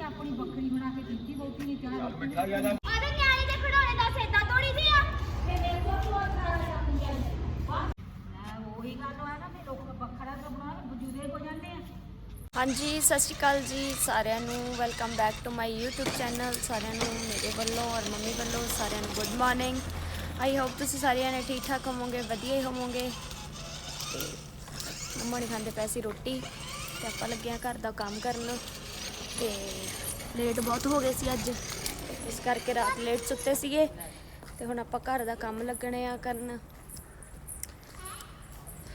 ਨੇ ਆਪਣੀ ਬੱਕਰੀ ਬਣਾ ਕੇ ਦਿੱਤੀ ਬਹੁਤੀ ਨੇ ਚਾਹ ਚੱਲ ਮਿੱਠਾ ਜ਼ਿਆਦਾ ਅਰੇ ਨਿਆਣੇ ਦੇ ਖਿਡੌਣੇ ਦਾ ਸੇਦਾ ਤੋੜੀ ਦੀ ਆ? ਤੇ ਮੇਰੇ ਕੋਲ ਤੂੰ ਖਾਣਾ ਜਾਂਦੀ ਹੈ। ਮੈਂ ਉਹੀ ਗੱਲ ਆ ਨਾ ਵੀ ਲੋਕ ਬੱਕਰਾ ਤਾਂ ਬਣਾ ਕੇ ਬਜੂਰੇ ਹੋ ਜਾਂਦੇ ਆ। ਹਾਂਜੀ ਸਤਿ ਸ਼੍ਰੀ ਅਕਾਲ ਜੀ ਸਾਰਿਆਂ ਨੂੰ। Welcome back to my YouTube channel ਸਾਰਿਆਂ ਨੂੰ ਮੇਰੇ ਵੱਲੋਂ ਔਰ ਮੰਮੀ ਵੱਲੋਂ ਸਾਰਿਆਂ ਨੂੰ ਗੁੱਡ ਮਾਰਨਿੰਗ ਆਈ ਹੋਪ ਤੁਸੀਂ ਸਾਰਿਆਂ ਨੇ ਠੀਕ ਠਾਕ ਹੋਵੋਗੇ ਵਧੀਆ ਹੀ ਹੋਵੋਗੇ। ਤੇ ਮੰਮਾ ਨੇ ਖਾਂਦੇ ਪਏ ਸੀ ਰੋਟੀ ਤੇ ਆਪਾਂ ਲੱਗੇ ਆ ਘਰ ਦਾ ਕੰਮ ਕਰਨ। ਤੇ ਲੇਟ ਬਹੁਤ ਹੋ ਗਏ ਸੀ ਅੱਜ। ਇਸ ਕਰਕੇ ਰਾਤ ਲੇਟ ਸੁੱਤੇ ਸੀਗੇ ਤੇ ਹੁਣ ਆਪਾਂ ਘਰ ਦਾ ਕੰਮ ਲੱਗਣੇ ਆ ਕਰਨ।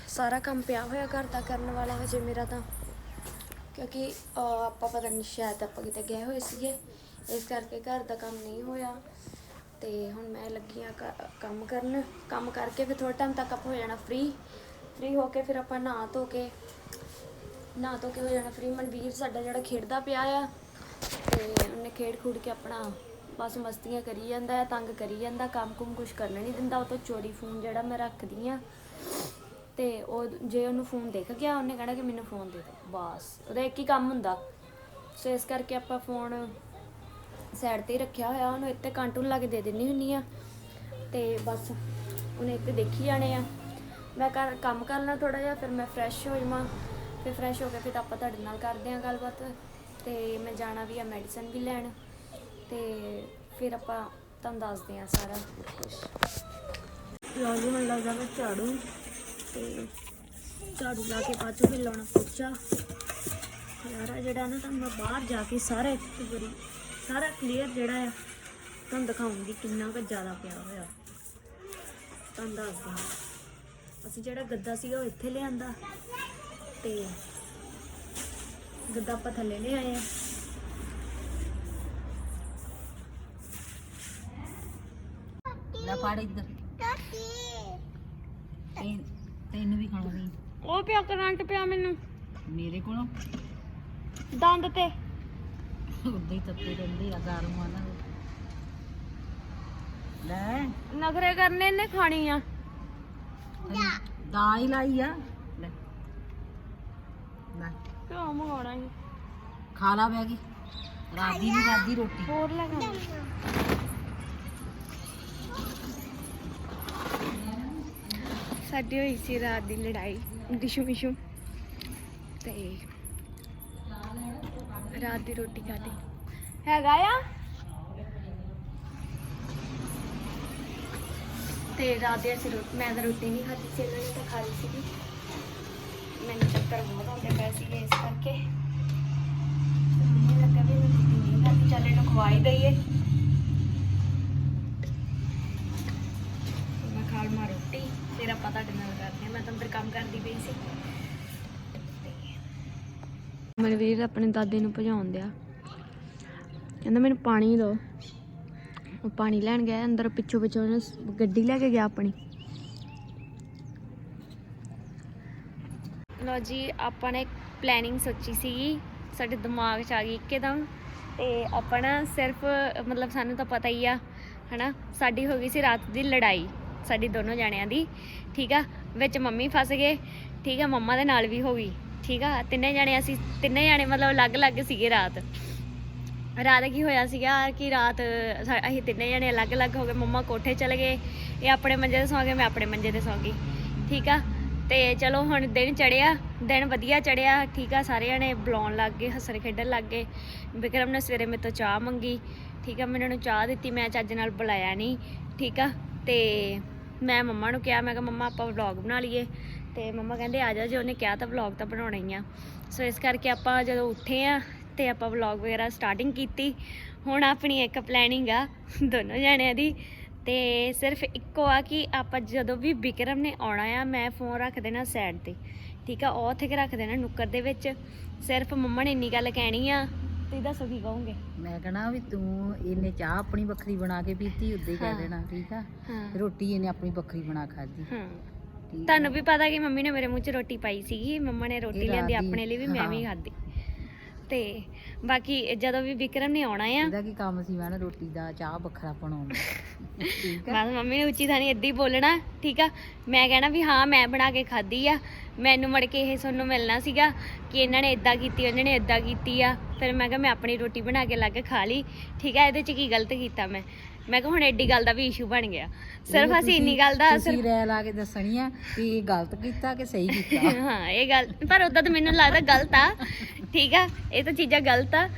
ਸਾਰਾ ਕੰਮ ਪਿਆ ਹੋਇਆ ਘਰ ਦਾ ਕਰਨ ਵਾਲਾ ਹਜੇ ਮੇਰਾ ਤਾਂ। ਕਿਉਂਕਿ ਆਪਾਂ ਪਤਾ ਨਹੀਂ ਸ਼ਾਇਦ ਆਪਾਂ ਕਿਤੇ ਗਏ ਹੋਏ ਸੀਗੇ। ਇਸ ਕਰਕੇ ਘਰ ਦਾ ਕੰਮ ਨਹੀਂ ਹੋਇਆ। ਤੇ ਹੁਣ ਮੈਂ ਲੱਗੀ ਆ ਕ- ਕੰਮ ਕਰਨ। ਕੰਮ ਕਰਕੇ ਫਿਰ ਥੋੜਾ ਟਾਈਮ ਤੱਕ ਆਪਾਂ ਹੋ ਜਾਣਾ ਫ੍ਰੀ ਫ੍ਰੀ ਹੋ ਕੇ ਫਿਰ ਆਪਾਂ ਨਹਾ ਧੋ ਕੇ ਨਹਾ ਧੋ ਕੇ ਹੋ ਜਾਣਾ ਫ੍ਰੀ ਮਨਵੀਰ ਸਾਡਾ ਜਿਹੜਾ ਖੇਡਦਾ ਪਿਆ ਆ ਤੇ ਉਹਨੇ ਖੇਡ ਖੂਡ ਕੇ ਆਪਣਾ ਬਸ ਮਸਤੀਆਂ ਕਰੀ ਜਾਂਦਾ ਹੈ, ਤੰਗ ਕਰੀ ਜਾਂਦਾ, ਕੰਮ ਕੁਮ ਕੁਝ ਕਰਨ ਨਹੀਂ ਦਿੰਦਾ, ਉਹ ਤੋਂ ਚੋਰੀ ਫੋਨ ਜਿਹੜਾ ਮੈਂ ਰੱਖਦੀ ਆ ਤੇ ਉਹ ਜੇ ਉਹਨੂੰ ਫੋਨ ਦੇਖ ਗਿਆ, ਉਹਨੇ ਕਹਿਣਾ ਕਿ ਮੈਨੂੰ ਫੋਨ ਦੇ ਦੇ, ਬਸ। ਉਹਦਾ ਇੱਕ ਹੀ ਕੰਮ ਹੁੰਦਾ। ਸੋ ਇਸ ਕਰਕੇ ਆਪਾਂ ਫੋਨ ਸਾਈਡ ਤੇ ਹੀ ਰੱਖਿਆ ਹੋਇਆ, ਉਹਨੂੰ ਇੱਥੇ ਕਾਰਟੂਨ ਲਾ ਕੇ ਦੇ ਦਿੰਨੀ ਹੁੰਨੀ ਆ ਤੇ ਬਸ ਉਹਨੇ ਇੱਥੇ ਦੇਖੀ ਜਾਣੇ ਆ। ਮੈਂ ਕਰ ਕੰਮ ਕਰਨਾ ਥੋੜਾ ਜਿਹਾ, ਫਿਰ ਮੈਂ ਫਰੈਸ਼ ਹੋ ਜਾਵਾਂ। ਫਿਰ ਫਰੈਸ਼ ਹੋ ਕੇ ਫਿਰ ਆਪਾਂ ਤੁਹਾਡੇ ਨਾਲ ਕਰਦੇ ਆ ਗੱਲਬਾਤ ਤੇ ਮੈਂ ਜਾਣਾ ਵੀ ਆ ਮੈਡੀਸਨ ਵੀ ਲੈਣ ਤੇ ਫਿਰ ਆਪਾਂ ਤੁਹਾਨੂੰ ਦੱਸਦੇ ਆ ਸਾਰਾ ਕੁਝ ਲਓ ਜੀ ਹੁਣ ਲੱਗਾ ਮੈਂ ਝਾੜੂ ਤੇ ਝਾੜੂ ਲਾ ਕੇ ਬਾਅਦ ਚੋਂ ਫਿਰ ਲਾਉਣਾ ਪੋਚਾ। ਯਾਰਾ ਜਿਹੜਾ ਨਾ ਤੁਹਾਨੂੰ ਮੈਂ ਬਾਹਰ ਜਾ ਕੇ ਸਾਰਾ ਇੱਕ ਵਾਰੀ, ਸਾਰਾ ਕਲੀਅਰ ਜਿਹੜਾ ਆ, ਤੁਹਾਨੂੰ ਦਿਖਾਉਂਗੀ ਕਿੰਨਾ ਕੁ ਜ਼ਿਆਦਾ ਪਿਆ ਹੋਇਆ। ਤੁਹਾਨੂੰ ਦੱਸਦੀ ਹਾਂ। ਅਸੀਂ ਜਿਹੜਾ ਗੱਦਾ ਸੀਗਾ ਉਹ ਇੱਥੇ ਲਿਆਂਦਾ। ਤੇ ਗੱਦਾ ਆਪਾਂ ਥੱਲੇ ਲੈ ਆਏ ਆ। ਲੈ ਫੜ ਇੱਧਰ। ਤੈਨ- ਤੈਨੂੰ ਵੀ ਖਾਣਾ ਨਹੀਂ ਉਹ ਪਿਆ ਕਰੰਟ ਪਿਆ ਮੈਨੂੰ? ਮੇਰੇ ਕੋਲੋਂ? ਦੰਦ ਤੇ। ਉਦਾਂ ਹੀ ਤੱਤੇ ਰਹਿੰਦੇ ਆ ਗਰਮ ਆ ਨਾ। ਲੈ। ਨਖਰੇ ਕਰਨੇ ਨੇ ਖਾਣੀ ਆ। ਦਾਲ ਹੀ ਲਾਈ ਆ। ਲੈ। ਲੈ ਕਿਉਂ ਮੰਗਾਉਣਾ ਸੀ? ਖਾ ਲਾ ਬੈ ਗਈ ਰਾਤ ਦੀ ਖਾਦੀ ਰੋਟੀ। ਹੋਰ ਲੈ ਸਾਡੀ ਹੋਈ ਸੀ ਰਾਤ ਦੀ ਲੜਾਈ ਡਿਸ਼ੂ ਮਿਸ਼ੂ। ਤੇ ਰਾਤ ਦੀ ਰੋਟੀ ਖਾਦੀ ਹੈਗਾ ਆ? ਤੇ ਰਾਤ ਦੇ ਅਸੀਂ ਰੋਟੀ ਮੈਂ ਤਾਂ ਰੋਟੀ ਨਹੀਂ ਖਾਧੀ ਸੀ ਇਹਨਾਂ ਨੇ ਤਾਂ ਖਾ ਲਈ ਸੀਗੀ। ਮੈਨੂੰ ਚੱਕਰ ਬਹੁਤ ਆਉਂਦੇ ਪਏ ਸੀਗੇ ਇਸ ਕਰਕੇ। ਮੈਨੂੰ ਲੱਗਾ ਵੀ ਮੈਂ ਰੋਟੀ ਨਹੀਂ ਖਾਧੀ ਚੱਲ ਇਹਨੂੰ ਖਵਾ ਦਈਏ। ਮੈਂ ਖਾ ਲਵਾਂ ਰੋਟੀ, ਫਿਰ ਆਪਾਂ ਤੁਹਾਡੇ ਨਾਲ ਕਰਦੇ ਹਾਂ। ਮੈਂ ਤਾਂ ਅੰਦਰ ਕੰਮ ਕਰਦੀ ਪਈ ਸੀ। ਮਨਵੀਰ ਆਪਣੇ ਦਾਦੇ ਨੂੰ ਭਜਾਉਣ ਦਿਆ। ਕਹਿੰਦਾ ਮੈਨੂੰ ਪਾਣੀ ਦਿਓ ਉਹ ਪਾਣੀ ਲੈਣ ਗਿਆ, ਅੰਦਰ ਪਿੱਛੋਂ ਪਿੱਛੋਂ ਗੱਡੀ ਲੈ ਕੇ ਗਿਆ ਆਪਣੀ। ਲੋ ਜੀ, ਆਪਾਂ ਨੇ ਪਲੈਨਿੰਗ ਸੋਚੀ ਸੀਗੀ, ਸਾਡੇ ਦਿਮਾਗ 'ਚ ਆ ਗਈ ਇੱਕਦਮ। ਤੇ ਆਪਾਂ ਨਾ ਸਿਰਫ, ਮਤਲਬ ਸਾਨੂੰ ਤਾਂ ਪਤਾ ਹੀ ਆ, ਹਨਾ, ਸਾਡੀ ਹੋ ਗਈ ਸੀ ਰਾਤ ਦੀ ਲੜਾਈ, ਸਾਡੀ ਦੋਨੋਂ ਜਾਣਿਆਂ ਦੀ, ਠੀਕ ਆ? ਵਿੱਚ ਮੰਮੀ ਫਸ ਗਏ, ਠੀਕ ਆ? ਮੰਮਾ ਦੇ ਨਾਲ ਵੀ ਹੋ ਗਈ, ਠੀਕ ਆ? ਤਿੰਨੇ ਜਾਣੇ ਅਸੀਂ ਤਿੰਨੇ ਜਾਣੇ ਮਤਲਬ ਅਲੱਗ-ਅਲੱਗ ਸੀਗੇ ਰਾਤ। ਰਾਤ ਕੀ ਹੋਇਆ ਸੀਗਾ ਕਿ ਰਾਤ, ਸਾ- ਅਸੀਂ ਤਿੰਨੇ ਜਣੇ ਅਲੱਗ-ਅਲੱਗ ਹੋ ਗਏ, ਮੰਮਾ ਕੋਠੇ ਚਲੇ ਗਏ, ਇਹ ਆਪਣੇ ਮੰਜੇ ਤੇ ਸੌਂ ਗਏ, ਮੈਂ ਆਪਣੇ ਮੰਜੇ ਤੇ ਸੌਂ ਗਈ, ਠੀਕ ਆ? ਤੇ ਚਲੋ ਹੁਣ ਦਿਨ ਚੜਿਆ ਦਿਨ ਵਧੀਆ ਚੜਿਆ ਠੀਕ ਆ ਸਾਰੇ ਜਣੇ ਬੁਲਾਉਣ ਲੱਗ ਗਏ, ਹੱਸਣ ਖੇਡਣ ਲੱਗ ਗਏ। ਵਿਕਰਮ ਨੇ ਸਵੇਰੇ ਮੇਰੇ ਤੋਂ ਚਾਹ ਮੰਗੀ, ਠੀਕ ਆ ਮੈਨੂੰ ਇਹਨਾਂ ਚਾਹ ਦਿੱਤੀ, ਮੈਂ ਚੱਜ ਨਾਲ ਬੁਲਾਇਆ ਨਹੀਂ, ਠੀਕ ਆ, ਤੇ ਮੈਂ ਮੰਮਾ ਨੂੰ ਕਿਹਾ, ਮੈਂ ਕਿਹਾ, ਮੰਮਾ ਆਪਾਂ ਵਲੌਗ ਬਣਾ ਲਈਏ, ਤੇ ਮੰਮਾ ਕਹਿੰਦੇ, ਆ ਜਾ, ਜੇ ਉਹਨੇ ਕਿਹਾ ਤਾਂ ਵਲੌਗ ਤਾਂ ਬਣਾਉਣਾ ਹੀ ਆ। ਸੋ ਇਸ ਕਰਕੇ ਆਪਾਂ ਜਦੋਂ ਉੱਠੇ ਆ, ਤੇ ਆਪਾਂ ਵਲੌਗ ਵਗੈਰਾ ਸਟਾਰਟਿੰਗ ਕੀਤੀ, ਹੁਣ ਆਪਣੀ ਇੱਕ ਪਲੈਨਿੰਗ ਆ, ਦੋਨੋਂ ਜਣਿਆਂ ਦੀ ਤੇ ਸਿਰਫ ਇੱਕੋ ਆ ਕਿ ਆਪਾਂ ਜਦੋਂ ਵੀ ਵਿਕਰਮ ਨੇ ਆਉਣਾ ਆ ਮੈਂ ਫੋਨ ਰੱਖ ਦੇਣਾ ਸਾਈਡ ਤੇ ਠੀਕ ਆ? ਉਹ ਉੱਥੇ ਕਿ ਰੱਖ ਦੇਣਾ ਨੁੱਕਰ ਦੇ ਵਿੱਚ। ਸਿਰਫ ਮੰਮਾ ਨੇ ਇੰਨੀ ਗੱਲ ਕਹਿਣੀ ਆ ਤੁਸੀਂ ਦੱਸੋ ਕੀ ਕਹੋਗੇ? ਮੈਂ ਕਹਣਾ ਵੀ ਤੂੰ ਇਹਨੇ ਚਾਹ ਆਪਣੀ ਵੱਖਰੀ ਬਣਾ ਕੇ ਪੀਤੀ ਉਦਾਂ ਹੀ। ਕਹਿ ਦੇਣਾ ਠੀਕ ਆ? ਹਾਂ। ਰੋਟੀ ਇਹਨੇ ਆਪਣੀ ਵੱਖਰੀ ਬਣਾ ਖਾਧੀ। ਹਾਂ? ਤੁਹਾਨੂੰ ਵੀ ਪਤਾ ਕਿ ਮੰਮੀ ਨੇ ਮੇਰੇ ਮੂੰਹ 'ਚ ਰੋਟੀ ਪਾਈ ਸੀਗੀ ਮੰਮਾ ਨੇ ਰੋਟੀ ਲਿਆਂਦੀ ਆਪਣੇ ਲਈ ਵੀ ਮੈਂ ਵੀ। ਖਾਧੀ। ਤੇ ਬਾਕੀ ਜਦੋਂ ਵੀ ਵਿਕਰਮ ਨੇ ਆਉਣਾ ਆ। ਇਹਦਾ ਕੀ ਕੰਮ ਸੀ ਮੈਂ ਨਾ ਰੋਟੀ ਦਾ ਚਾਹ ਵੱਖਰਾ ਬਣਾਉਣਾ ਠੀਕ ਬਸ ਮੰਮੀ ਨੇ ਉੱਚੀ ਥਾਣੀ ਏਦਾਂ ਹੀ ਬੋਲਣਾ ਠੀਕ ਆ? ਮੈਂ ਕਹਿਣਾ ਵੀ ਹਾਂ ਮੈਂ ਬਣਾ ਕੇ ਖਾਧੀ ਆ। ਮੈਨੂੰ ਮੜ ਕੇ ਇਹ ਸੁਣਨ ਨੂੰ ਮਿਲਣਾ ਸੀਗਾ ਕਿ ਇਹਨਾਂ ਨੇ ਇਦਾਂ ਕੀਤੀ ਉਹਨਾਂ ਨੇ ਇਦਾਂ ਕੀਤੀ ਆ। ਫਿਰ ਮੈਂ ਕਿਹਾ ਮੈਂ ਆਪਣੀ ਰੋਟੀ ਬਣਾ ਕੇ ਲੱਗ ਖਾ ਲਈ। ਠੀਕ ਆ ਇਹਦੇ ਚ ਕੀ ਗਲਤ ਕੀਤਾ ਮੈਂ? ਮੈਂ ਕਿਹਾ ਹੁਣ ਐਡੀ ਗੱਲ ਦਾ ਵੀ ਇਸ਼ੂ ਬਣ ਗਿਆ। ਸਿਰਫ ਅਸੀਂ ਇੰਨੀ ਗੱਲ ਦਾ ਤੁਸੀਂ ਰਹਿ ਲਾ ਕੇ ਦੱਸਣੀ ਆ ਕਿ ਇਹ ਗਲਤ ਕੀਤਾ ਕਿ ਸਹੀ ਕੀਤਾ। ਹਾਂ ਇਹ ਗੱਲ ਪਰ ਉਦਾਂ ਤਾਂ ਮੈਨੂੰ ਲੱਗਦਾ ਗਲਤ ਆ। ਠੀਕ ਆ ਇਹ ਤਾਂ ਚੀਜ਼ਾਂ ਗਲਤ ਆ।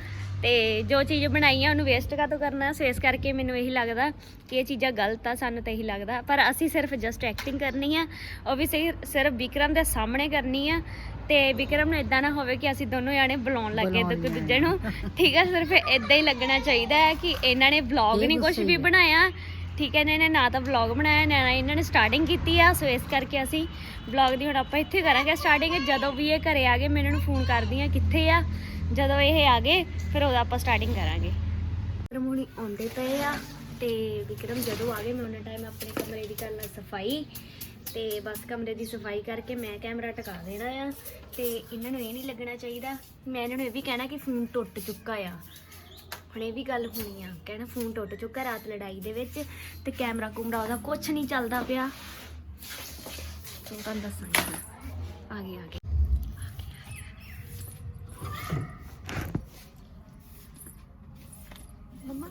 ਤੇ ਜੋ ਚੀਜ਼ ਬਣਾਈ ਆ ਉਹਨੂੰ ਵੇਸਟ ਕਾਹਤੋਂ ਕਰਨਾ? ਸੋ ਇਸ ਕਰਕੇ ਮੈਨੂੰ ਇਹੀ ਲੱਗਦਾ ਕਿ ਇਹ ਚੀਜ਼ਾਂ ਗਲਤ ਆ ਸਾਨੂੰ ਤਾਂ ਇਹੀ ਲੱਗਦਾ। ਪਰ ਅਸੀਂ ਸਿਰਫ ਜਸਟ ਐਕਟਿੰਗ ਕਰਨੀ ਆ। ਉਹ ਵੀ ਸਿਰ- ਸਿਰਫ ਵਿਕਰਮ ਦੇ ਸਾਹਮਣੇ ਕਰਨੀ ਆ। ਤੇ ਵਿਕਰਮ ਨੂੰ ਇਦਾਂ ਨਾ ਹੋਵੇ ਕਿ ਅਸੀਂ ਦੋਨੋਂ ਜਾਣੇ ਬੁਲਾਉਣ ਲੱਗੇ ਤੇ ਇੱਕ ਦੂਜੇ ਨੂੰ ਠੀਕ ਆ ਸਿਰਫ ਇਦਾਂ ਹੀ ਲੱਗਣਾ ਚਾਹੀਦਾ ਹੈ ਕਿ ਇਹਨਾਂ ਨੇ ਵਲੌਗ ਨਹੀਂ ਕੁਝ ਵੀ। ਬਣਾਇਆ। ਠੀਕ ਹੈ ਇਹਨਾਂ ਨੇ ਨਾ ਤਾਂ ਵਲੌਗ ਬਣਾਇਆ ਨਾ ਇਹਨਾਂ ਨੇ ਸਟਾਰਟਿੰਗ ਕੀਤੀ ਆ ਸੋ ਇਸ ਕਰਕੇ ਅਸੀਂ ਵਲੌਗ ਦੀ ਹੁਣ ਆਪਾਂ ਇੱਥੇ ਕਰਾਂਗੇ। ਸਟਾਰਟਿੰਗ ਜਦੋਂ ਵੀ ਇਹ ਘਰੇ ਆ ਗਏ ਮੈਂ ਇਹਨਾਂ ਨੂੰ ਫੋਨ ਕਰਦੀ ਆ ਕਿੱਥੇ ਆ? ਜਦੋਂ ਇਹ ਆ ਗਏ ਫਿਰ ਉਹਦਾ ਆਪਾਂ ਸਟਾਰਟਿੰਗ ਕਰਾਂਗੇ। ਵਿਕਰਮ ਹੁਣੀ ਆਉਂਦੇ ਪਏ ਆ ਤੇ ਵਿਕਰਮ ਜਦੋਂ ਆ ਗਏ ਮੈਂ ਉਹਨਾਂ ਟਾਈਮ ਆਪਣੇ ਕਮਰੇ ਦੀ ਕਰਨਾ ਸਫ਼ਾਈ ਤੇ ਬਸ ਕਮਰੇ ਦੀ ਸਫ਼ਾਈ ਕਰਕੇ ਮੈਂ ਕੈਮਰਾ ਟਿਕਾ ਦੇਣਾ ਆ ਤੇ ਇਹਨਾਂ ਨੂੰ ਇਹ ਨਹੀਂ ਲੱਗਣਾ ਚਾਹੀਦਾ। ਮੈਂ ਇਹਨਾਂ ਨੂੰ ਇਹ ਵੀ ਕਹਿਣਾ ਕਿ ਫੋਨ ਟੁੱਟ ਚੁੱਕਾ ਆ। ਹੁਣ ਇਹ ਵੀ ਗੱਲ ਹੋਣੀ ਆ, ਕਹਿਣਾ ਫੋਨ ਟੁੱਟ ਚੁੱਕਾ ਰਾਤ ਲੜਾਈ ਦੇ ਵਿੱਚ ਤੇ ਕੈਮਰਾ ਕੁਮਰਾ ਉਹਦਾ ਕੁਝ ਨਹੀਂ ਚੱਲਦਾ ਪਿਆ। ਤੁਹਾਨੂੰ ਦੱਸਾਂਗੀ ਆ ਗਏ ਆ ਗਏ। ਮੰਮਾ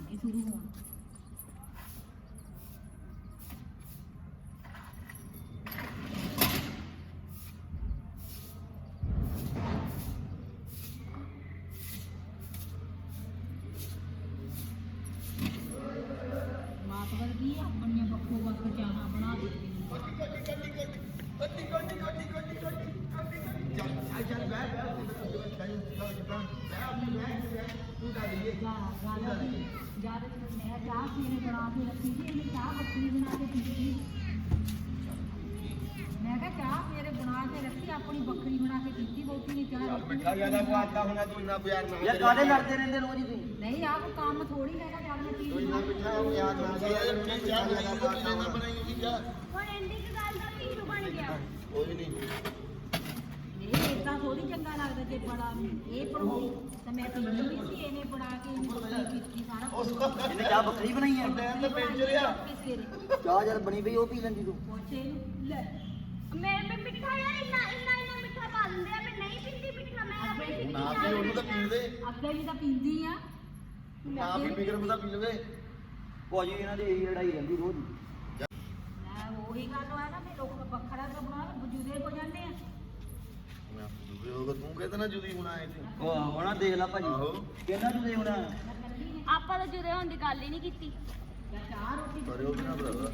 ਮਾਤ ਵਰਗੀ ਆ ਆਪਣੀਆਂ ਵੱਖੋ ਵੱਖ ਚਾਹਾਂ ਬਣਾ ਦਿੱਤੀਆਂ ਜਦ ਮੈਂ ਚਾਹ ਪੀਣੇ ਬਣਾ ਕੇ ਰੱਖੀ ਸੀ ਇਹਨੇ ਚਾਹ ਬੱਤੀ ਬਣਾ ਕੇ ਪੀਤੀ ਮੈਂ ਕਿਹਾ ਚਾਹ ਮੇਰੇ ਬਣਾ ਕੇ ਰੱਖੀ ਆਪਣੀ ਬੱਕਰੀ ਬਣਾ ਕੇ ਪੀਤੀ ਬਹੁਤੀ ਨੇ ਚਾਹ ਰੱਖੀ ਮਿੱਠਾ ਜ਼ਿਆਦਾ ਖਵਾਤਾ ਹੋਣਾ ਤੂੰ ਇੰਨਾ ਪਿਆਰ ਨਾ ਯਾਰ ਕਾਹਦੇ ਲੜਦੇ ਰਹਿੰਦੇ ਰੋਜ਼ ਹੀ ਤੁਸੀਂ ਨਹੀਂ ਆਹ ਕੰਮ ਥੋੜੀ ਹੈਗਾ ਚੱਲ ਮੈਂ ਪੀ ਤੂੰ ਇੰਨਾ। ਮਿੱਠਾ ਹੋ ਯਾਦ ਨਾ ਕਰਿਆ ਮਿੱਠਾ ਚਾਹ ਜ਼ਿਆਦਾ ਖਵਾਤਾ ਹੋਣਾ ਬਣਾਈ ਹੋਈ ਚਾਹ ਹੁਣ ਇੰਦੀ ਕੁ ਗੱਲ ਦਾ ਵੀ ਬਣ ਗਿਆ। ਕੋਈ ਨਹੀਂ। ਇਹ ਇਦਾਂ ਥੋੜੀ ਚੰਗਾ ਲੱਗਦਾ ਜੇ ਬੜਾ ਇਹ ਪੜਾਉ ਤਾਂ ਮੈਂ ਪੀਣੀ ਵੀ ਸੀ ਇਹਨੇ ਬਣਾ ਕੇ ਬੱਕਰੀ ਪੀਤੀ ਸਾਰਾ ਕੁਝ ਇਹਨੇ ਚਾਹ ਬੱਕਰੀ ਬਣਾਈ ਹੈ ਟਾਈਮ ਤੇ ਪੈਂਚਰ ਆ ਸਵੇਰੇ। ਚਾਹ ਯਾਰ ਬਣੀ ਪਈ ਉਹ ਪੀ ਲੈਂਦੀ ਤੂੰ। ਪੁੱਛ ਇਹਨੂੰ ਲੈ। ਮੈਂ ਮੈਂ ਮਿੱਠਾ ਯਾਰ ਇੰਨਾ ਇੰਨਾ ਇੰਨਾ ਮਿੱਠਾ ਪਾ ਦਿੰਦੇ ਆ ਮੈਂ ਨਹੀਂ ਪੀਂਦੀ ਮਿੱਠਾ ਮੈਂ ਆਪਣੀ ਪੀਂਦੀ ਨਾ ਵੀ ਉਹਨੂੰ ਤਾਂ ਪੀਣ ਦੇ ਅੱਗੇ ਵੀ ਤਾਂ ਪੀਂਦੀ ਆ। ਨਾ ਵੀ ਫਿਕਰ ਪਤਾ ਪੀ ਲਵੇ। ਭਾਜੀ ਇਹਨਾਂ ਦੀ ਇਹੀ ਲੜਾਈ ਰਹਿੰਦੀ ਰੋਜ਼ ਮੈਂ ਉਹੀ ਗੱਲ ਹੋਇਆ ਨਾ ਵੀ ਲੋਕ ਵੱਖਰਾ ਤਾਂ ਬਣਾ ਬਜੂਦੇ ਹੋ ਜਾਂਦੇ ਆ। ਤੂੰ ਕਹਿੰਦਾ ਨਾ ਜੁਦੀ ਹੋਣਾ ਇੱਥੇ ਉਹ ਹੋਣਾ ਦੇਖ ਲੈ ਭਾਜੀ। ਆਹੋ। ਕਿਹਨਾਂ ਤੂੰ ਦੇਖਣਾ ਆਪਾਂ ਤਾਂ ਜੁਦੇ ਹੋਣ ਦੀ ਗੱਲ ਹੀ ਨਹੀਂ ਕੀਤੀ। ਜਾਂ ਚਾਹ ਰੋਟੀ ਪਰ ਉਹ ਨਾ ਭਰਾਵਾ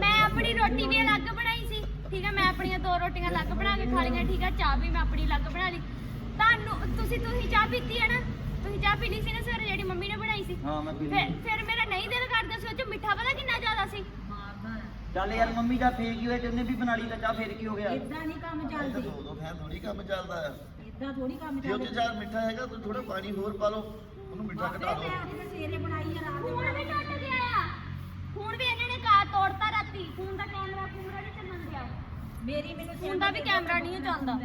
ਮੈਂ ਆਪਣੀ ਰੋਟੀ ਵੀ ਅਲੱਗ ਬਣਾਈ ਸੀ। ਠੀਕ ਹੈ ਮੈਂ ਆਪਣੀਆਂ ਦੋ ਰੋਟੀਆਂ ਅਲੱਗ ਬਣਾ ਕੇ ਖਾ ਲਈਆਂ ਠੀਕ ਹੈ ਚਾਹ ਵੀ ਮੈਂ ਆਪਣੀ ਅਲੱਗ ਬਣਾ ਲਈ। ਤੁਹਾਨੂੰ ਤੁਸੀਂ ਤੁਸੀਂ ਚਾਹ ਪੀਤੀ ਹੈ ਨਾ? ਤੁਸੀਂ ਚਾਹ ਪੀਣੀ ਸੀ ਨਾ ਸਵੇਰੇ ਜਿਹੜੀ ਮੰਮੀ ਨੇ ਬਣਾਈ ਸੀ? ਹਾਂ ਮੈਂ ਪੀ ਫਿਰ ਲਈ ਫਿਰ ਮੇਰਾ ਨਹੀਂ ਦਿਲ ਕਰਦਾ ਸੀ ਉਹ ਚ ਮਿੱਠਾ ਪਤਾ ਕਿੰਨਾ ਜ਼ਿਆਦਾ ਸੀ? ਚੱਲ ਯਾਰ ਮੰਮੀ ਦਾ ਫੇਰ ਕੀ ਹੋਇਆ ਤੇ ਉਹਨੇ ਵੀ ਬਣਾ ਲਈ ਤਾਂ ਚਾਹ ਫੇਰ ਕੀ ਹੋ ਗਿਆ? ਇਦਾਂ ਨਹੀਂ ਕੰਮ ਚੱਲਦੇ। ਦੋ ਦੋ ਫੈਨ ਥੋੜੀ ਕੰਮ ਚੱਲਦਾ ਹੈ ਇਦਾਂ ਥੋੜੀ ਕੰਮ ਜੇ ਉਹ ਚੱਲਦੇ। ਚ ਚਾਰ ਮਿੱਠਾ ਹੈਗਾ ਤੂੰ ਥੋੜਾ ਪਾਣੀ ਹੋਰ ਪਾ ਲਓ ਉਹਨੂੰ ਮਿੱਠਾ ਘਟਾ ਮੈਂ ਲਓ ਉਹਨੇ ਸਵੇਰੇ ਬਣਾਈ ਆ ਰਾਤ ਫੋਨ ਵੀ ਟੁੱਟ ਗਿਆ ਆ। ਫੋਨ ਵੀ ਇਹਨਾਂ ਨੇ ਕਾ ਤੋੜਤਾ ਰਾਤੀ। ਫੋਨ ਦਾ ਕੈਮਰਾ ਪੂਰਾ ਨਹੀਂ ਚੱਲਣ ਦਿਆ। ਮੇਰੀ ਮੈਨੂੰ ਫੋਨ ਦਾ ਵੀ ਕੈਮਰਾ ਨਹੀਂ ਚੱਲਦਾ।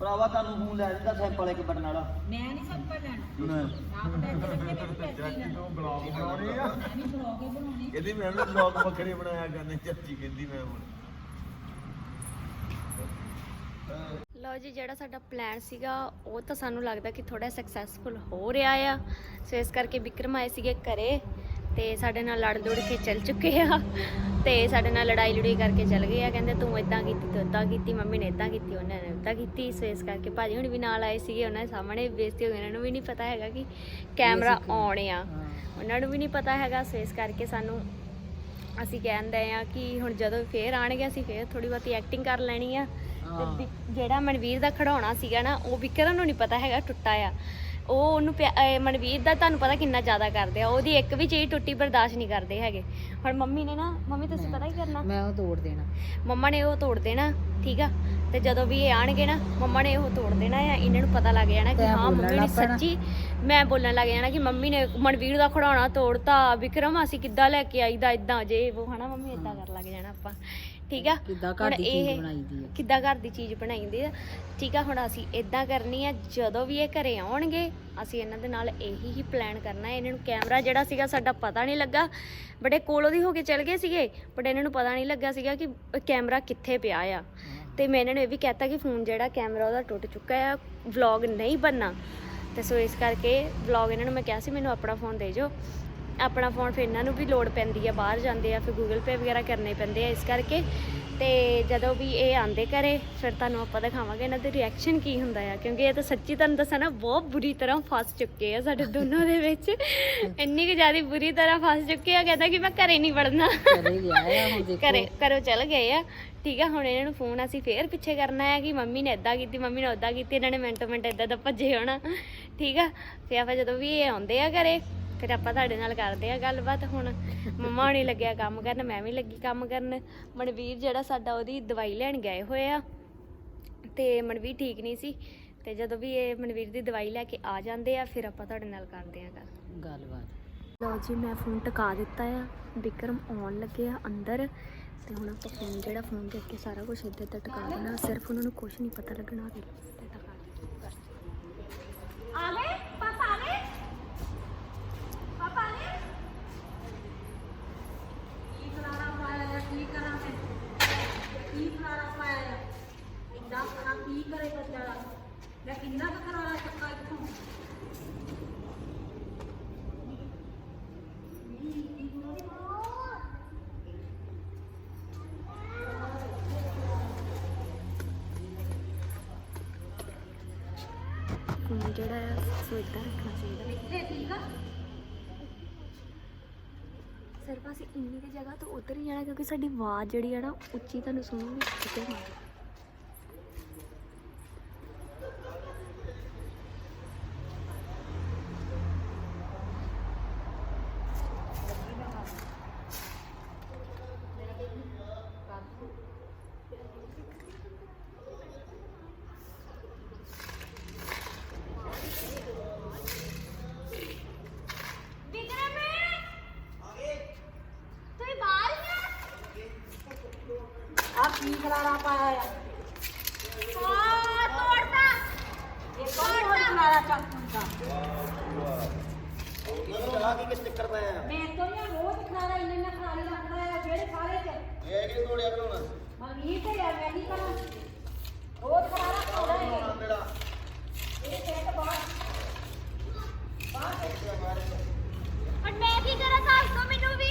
ਭਰਾਵਾ ਤੁਹਾਨੂੰ ਫੋਨ ਲੈ ਦਿੰਦਾ ਸੈਂਪਲ ਇੱਕ ਬਟਨ ਵਾਲਾ। ਮੈਂ ਨਹੀਂ ਕੁਝ ਲੈਣਾ। ਆਪ ਬਲੌਗ ਬਣਾਉਣੇ ਆ। ਮੈਂ ਵੀ ਬਲੌਗ ਹੀ ਬਣਾਉਣੇ। ਕਹਿੰਦੀ ਮੈਂ ਵੀ ਬਲੌਗ ਵੱਖਰੇ ਬਣਾਇਆ ਕਰਨੇ ਚਾਚੀ ਕਹਿੰਦੀ ਮੈਂ ਹੁਣ। ਲਓ ਜੀ ਜਿਹੜਾ ਸਾਡਾ ਪਲਾਨ ਸੀਗਾ ਉਹ ਤਾਂ ਸਾਨੂੰ ਲੱਗਦਾ ਕਿ ਥੋੜਾ ਸਕਸੈਸਫੁਲ ਹੋ ਰਿਹਾ ਆ। ਸੋ ਇਸ ਕਰਕੇ ਵਿਕਰਮ ਆਏ ਸੀਗੇ ਘਰੇ। ਤੇ ਸਾਡੇ ਨਾਲ ਲੜ ਲੁੜ ਕੇ ਚੱਲ ਚੁੱਕੇ ਆ। ਤੇ ਸਾਡੇ ਨਾਲ ਲੜਾਈ ਲੜਾਈ ਕਰਕੇ ਚੱਲ ਗਏ ਆ। ਕਹਿੰਦੇ ਤੂੰ ਇਦਾਂ ਕੀਤੀ ਤੂੰ ਇਦਾਂ ਕੀਤੀ ਮੰਮੀ ਨੇ ਇਦਾਂ ਕੀਤੀ ਉਹਨਾਂ ਨੇ ਇਦਾਂ ਕੀਤੀ। ਸੋ ਇਸ ਕਰਕੇ ਭਾਜੀ ਹੁਣ ਵੀ ਨਾਲ ਆਏ ਸੀਗੇ ਉਹਨਾਂ ਦੇ ਸਾਹਮਣੇ ਬੇਇੱਜ਼ਤੀ ਹੋ ਗਈ। ਇਹਨਾਂ ਨੂੰ ਵੀ ਨਹੀਂ ਪਤਾ ਹੈਗਾ ਕਿ ਕੈਮਰਾ ਔਨ ਆ। ਉਹਨਾਂ ਨੂੰ ਵੀ ਨਹੀਂ ਪਤਾ ਹੈਗਾ। ਸੋ ਇਸ ਕਰਕੇ ਸਾਨੂੰ ਅਸੀਂ ਕਹਿੰਦੇ ਆ ਕਿ ਹੁਣ ਜਦੋਂ ਫੇਰ ਆਣਗੇ ਅਸੀਂ ਫੇਰ ਥੋੜੀ ਬਹੁਤੀ ਐਕਟਿੰਗ ਕਰ ਲੈਣੀ ਆ। ਤੇ ਜਿਹੜਾ ਮਨਵੀਰ ਦਾ ਖੜਾਉਣਾ ਸੀਗਾ ਨਾ ਉਹ ਵਿਕਰਮ ਨੂੰ ਨਹੀਂ ਪਤਾ ਹੈਗਾ ਟੁੱਟਾ ਆ। ਉਹ ਉਹਨੂੰ ਪਿਆ- ਅਹ ਮਨਵੀਰ ਦਾ ਤੁਹਾਨੂੰ ਪਤਾ ਕਿੰਨਾ ਜ਼ਿਆਦਾ ਕਰਦੇ ਆ। ਉਹਦੀ ਇੱਕ ਵੀ ਚੀਜ਼ ਟੁੱਟੀ ਬਰਦਾਸ਼ਤ ਨਹੀਂ ਕਰਦੇ ਹੈਗੇ। ਹੁਣ ਮੰਮੀ ਨੇ ਨਾ ਮੰਮੀ ਤੁਸੀਂ ਪਤਾ ਕੀ ਕਰਨਾ? ਮੈਂ ਉਹ ਤੋੜ ਦੇਣਾ। ਮੰਮਾ ਨੇ ਉਹ ਤੋੜ ਦੇਣਾ ਠੀਕ ਆ? ਤੇ ਜਦੋਂ ਵੀ ਇਹ ਆਣਗੇ ਨਾ ਮੰਮਾ ਨੇ ਉਹ ਤੋੜ ਦੇਣਾ ਆ। ਇਹਨਾਂ ਨੂੰ ਪਤਾ ਲੱਗ ਜਾਣਾ ਕਿ ਤੈਂ ਹਾਂ ਬੋਲਣ ਮੰਮੀ ਨੇ ਲੱਗ ਪੈਣਾ। ਸੱਚੀ ਮੈਂ ਬੋਲਣ ਲੱਗ ਜਾਣਾ ਕਿ ਮੰਮੀ ਨੇ ਮਨਵੀਰ ਦਾ ਖੜਾਉਣਾ ਤੋੜਤਾ। ਵਿਕਰਮ ਅਸੀਂ ਕਿੱਦਾਂ ਲੈ ਕੇ ਆਈਦਾ ਇਦਾਂ ਜੇ ਉਹ ਹਨਾ ਮੰਮੀ ਇਦਾਂ ਕਰ ਲੱਗ ਜਾਣਾ ਆਪਾਂ। ਠੀਕ ਆ? ਕਿੱਦਾਂ ਘਰ ਦੀ ਚੀਜ਼ ਇਹ- ਬਣਾਈਦੀ ਆ? ਕਿੱਦਾਂ ਘਰ ਦੀ ਚੀਜ਼ ਬਣਾਈਦੀ ਆ? ਠੀਕ ਆ ਹੁਣ ਅਸੀਂ ਇਦਾਂ ਕਰਨੀ ਆ ਜਦੋਂ ਵੀ ਇਹ ਘਰੇ ਆਉਣਗੇ ਅਸੀਂ ਇਹਨਾਂ ਦੇ ਨਾਲ ਇਹੀ ਹੀ ਪਲਾਨ ਕਰਨਾ ਹੈ। ਇਹਨਾਂ ਨੂੰ ਕੈਮਰਾ ਜਿਹੜਾ ਸੀਗਾ ਸਾਡਾ ਪਤਾ ਨਹੀਂ ਲੱਗਾ। ਬੜੇ ਕੋਲੋਂ ਦੀ ਹੋ ਕੇ ਚਲ ਗਏ ਸੀਗੇ ਬਟ ਇਹਨਾਂ ਨੂੰ ਪਤਾ ਨਹੀਂ ਲੱਗਾ ਸੀਗਾ ਕਿ ਕੈਮਰਾ ਕਿੱਥੇ ਪਿਆ ਆ। ਤੇ ਮੈਂ ਇਹਨਾਂ ਨੂੰ ਇਹ ਵੀ ਕਹਿਤਾ ਕਿ ਫੋਨ ਜਿਹੜਾ ਕੈਮਰਾ ਉਹਦਾ ਟੁੱਟ ਚੁੱਕਾ ਆ ਵਲੌਗ ਨਹੀਂ ਬਣਨਾ। ਤੇ ਸੋ ਇਸ ਕਰਕੇ ਵਲੌਗ ਇਹਨਾਂ ਨੂੰ ਮੈਂ ਕਿਹਾ ਸੀ ਮੈਨੂੰ ਆਪਣਾ ਫੋਨ ਦੇ ਜੋ ਆਪਣਾ ਫੋਨ ਫਿਰ ਇਹਨਾਂ ਨੂੰ ਵੀ ਲੋਡ ਪੈਂਦੀ ਆ ਬਾਹਰ ਜਾਂਦੇ ਆ ਫਿਰ ਗੂਗਲ ਪੇ ਵਗੈਰਾ ਕਰਨੇ ਪੈਂਦੇ ਆ ਇਸ ਕਰਕੇ। ਤੇ ਜਦੋਂ ਵੀ ਇਹ ਆਂਦੇ ਘਰੇ ਫਿਰ ਤੁਹਾਨੂੰ ਆਪਾਂ ਦਿਖਾਵਾਂਗੇ ਇਹਨਾਂ ਦੇ ਰਿਐਕਸ਼ਨ ਕੀ ਹੁੰਦਾ ਆ ਕਿਉਂਕਿ ਇਹ ਤਾਂ ਸੱਚੀ ਤੁਹਾਨੂੰ ਦੱਸਾਂ ਨਾ ਬਹੁਤ ਬੁਰੀ ਤਰ੍ਹਾਂ ਫਸ ਚੁੱਕੇ ਆ ਸਾਡੇ ਦੋਨੋਂ ਦੇ ਵਿੱਚ। ਇੰਨੀ ਕੁ ਜ਼ਿਆਦਾ ਬੁਰੀ ਤਰ੍ਹਾਂ ਫਸ ਚੁੱਕੇ ਆ ਕਹਿੰਦਾ ਕਿ ਮੈਂ ਘਰੇ ਨਹੀਂ ਵੜਨਾ। ਘਰੇ ਗਿਆ ਆ ਹੁਣ ਦੇਖੋ। ਘਰੇ ਘਰੋਂ ਚਲ ਗਏ ਆ। ਠੀਕ ਆ ਹੁਣ ਇਹਨਾਂ ਨੂੰ ਫੋਨ ਅਸੀਂ ਫੇਰ ਪਿੱਛੇ ਕਰਨਾ ਹੈ ਕਿ ਮੰਮੀ ਨੇ ਇਦਾਂ ਕੀਤੀ ਮੰਮੀ ਨੇ ਉਦਾਂ ਕੀਤੀ ਇਹਨਾਂ ਨੇ ਮਿੰਟੋ ਮਿੰਟ ਇਦਾਂ ਦਾ ਭੱਜੇ ਹੋਣਾ। ਠੀਕ ਆ ਫਿਰ ਆਪਾਂ ਜਦੋਂ ਵੀ ਇਹ ਆਉਂਦੇ ਆ ਘਰੇ ਫਿਰ ਆਪਾਂ ਤੁਹਾਡੇ ਨਾਲ ਕਰਦੇ ਆ ਗੱਲਬਾਤ। ਹੁਣ ਮੰਮਾ ਹੁਣੀ ਲੱਗਿਆ ਕੰਮ ਕਰਨ ਮੈਂ ਵੀ ਲੱਗੀ ਕੰਮ ਕਰਨ। ਮਨਵੀਰ ਜਿਹੜਾ ਸਾਡਾ ਉਹਦੀ ਦਵਾਈ ਲੈਣ ਗਏ ਹੋਏ ਆ। ਤੇ ਮਨਵੀਰ ਠੀਕ ਨਹੀਂ ਸੀ। ਤੇ ਜਦੋਂ ਵੀ ਇਹ ਮਨਵੀਰ ਦੀ ਦਵਾਈ ਲੈ ਕੇ ਆ ਜਾਂਦੇ ਆ ਫਿਰ ਆਪਾਂ ਤੁਹਾਡੇ ਨਾਲ ਕਰਦੇ ਆ ਗੱਲ। ਗੱਲਬਾਤ। ਲਓ ਜੀ ਮੈਂ ਫੋਨ ਟਿਕਾ ਦਿੱਤਾ ਆ। ਵਿਕਰਮ ਆਉਣ ਲੱਗੇ ਆ ਅੰਦਰ। ਤੇ ਹੁਣ ਆਪਾਂ ਫੋਨ ਜਿਹੜਾ ਫੋਨ ਦੇ ਅੱਗੇ ਸਾਰਾ ਕੁਝ ਇੱਧਰ ਤੇ ਟਿਕਾ ਦੇਣਾ। ਸਿਰਫ ਉਹਨਾਂ ਨੂੰ ਕੁਝ ਨਹੀਂ ਪਤਾ ਲੱਗਣਾ। ਵੀ ਤੇ ਟਿਕਾ ਆ ਗਏ ਪਾਪਾ ਆ ਗਏ ਪਾਪਾ ਆ ਗਏ ਕੀ ਖਲਾਰਾ ਪਾਇਆ ਜਾਂ ਕੀ ਕਰਾਂ ਮੈਂ ਕੀ ਖਲਾਰਾ ਪਾਇਆ ਜਾਂ ਇੰਦਾ ਕਰਾਂ ਕੀ ਕਰੇ ਬੱਚਾ ਮੈਂ ਕਿੰਨਾ ਕੁ ਖਲਾਰਾ ਚੱਕਾ ਇੱਥੋਂ ਫੋਨ ਜਿਹੜਾ ਆ ਸੋਚਦਾ ਰੱਖਣਾ ਚਾਹੀਦਾ। ਠੀਕ ਆ। ਸਿਰਫ ਅਸੀਂ ਇੰਨੀ ਕੁ ਜਗ੍ਹਾ ਤੋਂ ਉੱਧਰ ਹੀ ਜਾਣਾ, ਕਿਉਂਕਿ ਸਾਡੀ ਆਵਾਜ਼ ਜਿਹੜੀ ਆ ਨਾ ਉੱਚੀ, ਤੁਹਾਨੂੰ ਸੁਣੂਗੀ ਕਿਤੇ ਨਹੀਂ ਵਿਕਰਮ ਤੁਸੀਂ ਬਾਹਰ ਹੀ ਆ ਕੀ ਖਲਾਰਾ ਪਾਇਆ ਆ ਆ ਤੋੜਤਾ ਇਹ ਕੌਣ ਹੋਰ ਖਲਾਰਾ ਚੱਕਦਾ ਇਹ ਚਲਾ ਕੇ ਕਿਸ ਚੱਕਰ ਪਾਇਆ ਮੈਂ ਤੋਂ ਨਾ ਰੋਜ਼ ਖਲਾਰਾ ਇੰਨਾ ਇੰਨਾ ਖਲਾਰੀ ਰੱਖਦਾ ਆ ਜਿਹੜੇ ਸਾਰੇ ਚ ਇਹ ਕਿ ਤੋੜਿਆ ਬਣਾਉਣਾ ਮਨਵੀਰ ਤੇ ਯਾਰ ਮੈਂ ਕੀ ਕਰਾਂ ਰੋਜ਼ ਖਲਾਰਾ ਪਾਉਂਦਾ ਹੈ ਮੇਰਾ ਇਹ ਸੈੱਟ ਬਾਹਰ ਹੁਣ ਮੈਂ ਕੀ ਕਰਾਂ ਦੱਸ ਦੋ ਮੈਨੂੰ ਵੀ